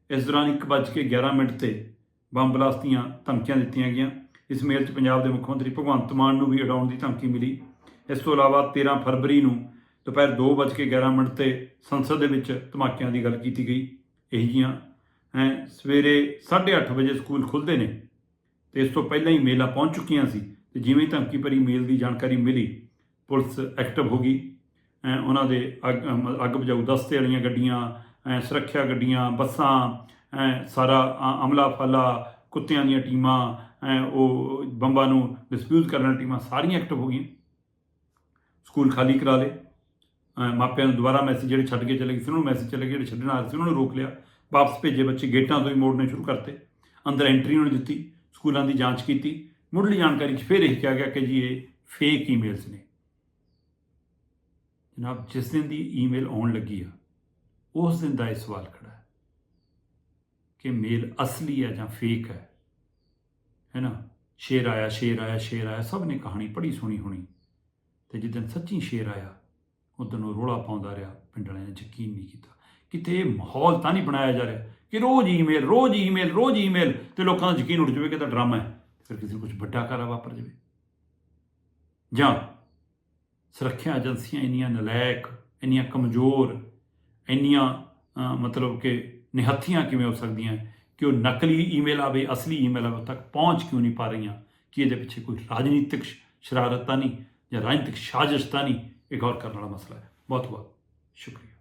[SPEAKER 1] ਇਸ ਦੌਰਾਨ 1:11 ਮਿੰਟ ਤੇ ਬੰਬ ਬਲਾਸਟ ਦੀਆਂ ਧਮਕੀਆਂ ਦਿੱਤੀਆਂ ਗਈਆਂ। ਇਸ ਮੇਲ 'ਚ ਪੰਜਾਬ ਦੇ ਮੁੱਖ ਮੰਤਰੀ ਭਗਵੰਤ ਮਾਨ ਨੂੰ ਵੀ ਉਡਾਉਣ ਦੀ ਧਮਕੀ ਮਿਲੀ। ਇਸ ਤੋਂ ਇਲਾਵਾ 13 ਫਰਵਰੀ ਨੂੰ ਦੁਪਹਿਰ 2:11 ਮਿੰਟ ਤੇ ਸੰਸਦ ਦੇ ਵਿੱਚ ਧਮਾਕਿਆਂ ਦੀ ਗੱਲ ਕੀਤੀ ਗਈ। ਇਹੀ ਜੀਆਂ, ਹੈ, ਸਵੇਰੇ 8:30 ਵਜੇ ਸਕੂਲ ਖੁੱਲ੍ਹਦੇ ਨੇ ਤੇ ਇਸ ਤੋਂ ਪਹਿਲਾਂ ਹੀ ਮੇਲਾਂ ਪਹੁੰਚ ਚੁੱਕੀਆਂ ਸੀ ਤੇ ਜਿਵੇਂ ਧਮਕੀ ਭਰੀ ਮੇਲ ਦੀ ਜਾਣਕਾਰੀ ਮਿਲੀ, ਪੁਲਿਸ ਐਕਟਿਵ ਹੋ ਗਈ। ਐਂ ਉਹਨਾਂ ਦੇ ਅੱਗ ਅੱਗ ਬੁਝਾਊ ਦਸਤੇ ਵਾਲੀਆਂ ਗੱਡੀਆਂ ਐਂ ਸੁਰੱਖਿਆ ਗੱਡੀਆਂ, ਬੱਸਾਂ ਐਂ ਸਾਰਾ ਅਮਲਾ ਫਾਲਾ, ਕੁੱਤਿਆਂ ਦੀਆਂ ਟੀਮਾਂ ਐਂ ਉਹ ਬੰਬਾਂ ਨੂੰ ਡਿਸਪਿਊਜ਼ ਕਰਨ ਵਾਲੀਆਂ ਟੀਮਾਂ ਸਾਰੀਆਂ ਐਕਟਿਵ ਹੋ ਗਈਆਂ। ਸਕੂਲ ਖਾਲੀ ਕਰਾ ਲਏ। ਮਾਪਿਆਂ ਨੂੰ ਦੁਬਾਰਾ ਮੈਸੇਜ ਜਿਹੜੇ ਛੱਡ ਕੇ ਚਲੇ ਗਏ ਸੀ, ਉਹਨਾਂ ਨੂੰ ਮੈਸੇਜ ਚਲੇ ਗਏ, ਜਿਹੜੇ ਛੱਡਣ ਆ ਰਹੇ ਸੀ, ਉਹਨਾਂ ਨੂੰ ਰੋਕ ਲਿਆ। ਵਾਪਸ ਭੇਜੇ ਬੱਚੇ, ਗੇਟਾਂ ਤੋਂ ਹੀ ਮੋੜਨੇ ਸ਼ੁਰੂ ਕਰਤੇ। ਅੰਦਰ ਐਂਟਰੀ ਉਹਨਾਂ ਦਿੱਤੀ, ਸਕੂਲਾਂ ਦੀ ਜਾਂਚ ਕੀਤੀ। ਮੁੱਢਲੀ ਜਾਣਕਾਰੀ 'ਚ ਫਿਰ ਇਹ ਕਿਹਾ ਗਿਆ ਕਿ ਜੀ ਇਹ ਫੇਕ ਈਮੇਲਸ ਨੇ। ਜਨਾਬ, ਜਿਸ ਦਿਨ ਦੀ ਈਮੇਲ ਆਉਣ ਲੱਗੀ ਆ, ਉਸ ਦਿਨ ਦਾ ਇਹ ਸਵਾਲ ਖੜਾ ਹੈ ਕਿ ਮੇਲ ਅਸਲੀ ਹੈ ਜਾਂ ਫੇਕ ਹੈ? ਹੈ ਨਾ? ਸ਼ੇਰ ਆਇਆ ਸ਼ੇਰ ਆਇਆ ਸ਼ੇਰ ਆਇਆ, ਸਭ ਨੇ ਕਹਾਣੀ ਪੜ੍ਹੀ, ਸੁਣੀ ਹੋਣੀ। ਤੇ ਜਿੱਦਣ ਸੱਚੀ ਸ਼ੇਰ ਆਇਆ ਉਦੋਂ ਨੂੰ ਰੋਲਾ ਪਾਉਂਦਾ ਰਿਹਾ, ਪਿੰਡ ਵਾਲਿਆਂ ਨੇ ਯਕੀਨ ਨਹੀਂ ਕੀਤਾ। ਕਿਤੇ ਇਹ ਮਾਹੌਲ ਤਾਂ ਨਹੀਂ ਬਣਾਇਆ ਜਾ ਰਿਹਾ ਕਿ ਰੋਜ਼ ਈਮੇਲ ਰੋਜ਼ ਈਮੇਲ ਰੋਜ਼ ਈਮੇਲ ਤੇ ਲੋਕਾਂ ਦਾ ਯਕੀਨ ਉੱਠ ਜਾਵੇ ਕਿ ਇਹ ਤਾਂ ਡਰਾਮਾ ਹੈ ਫਿਰ ਕਿਸੇ ਨੂੰ ਕੁਝ ਵੱਡਾ ਕਾਰਾ ਵਾਪਰ ਜਾਵੇ। ਜਾਂ ਸੁਰੱਖਿਆ ਏਜੰਸੀਆਂ ਇੰਨੀਆਂ ਨਲਾਇਕ, ਇੰਨੀਆਂ ਕਮਜ਼ੋਰ, ਇੰਨੀਆਂ ਮਤਲਬ ਕਿ ਨਿਹੱਥੀਆਂ ਕਿਵੇਂ ਹੋ ਸਕਦੀਆਂ ਕਿ ਉਹ ਨਕਲੀ ਈਮੇਲ ਆਵੇ, ਅਸਲੀ ਈਮੇਲ ਆਵੇ, ਤੱਕ ਪਹੁੰਚ ਕਿਉਂ ਨਹੀਂ ਪਾ ਰਹੀਆਂ? ਕਿ ਇਹਦੇ ਪਿੱਛੇ ਕੋਈ ਰਾਜਨੀਤਿਕ ਸ਼ਰਾਰਤ ਤਾਂ ਨਹੀਂ ਜਾਂ ਰਾਜਨੀਤਿਕ ਸਾਜ਼ਿਸ਼ ਤਾਂ ਨਹੀਂ? ਇਹ ਗੌਰ ਕਰਨ ਵਾਲਾ ਮਸਲਾ ਹੈ। ਬਹੁਤ ਬਹੁਤ ਸ਼ੁਕਰੀਆ।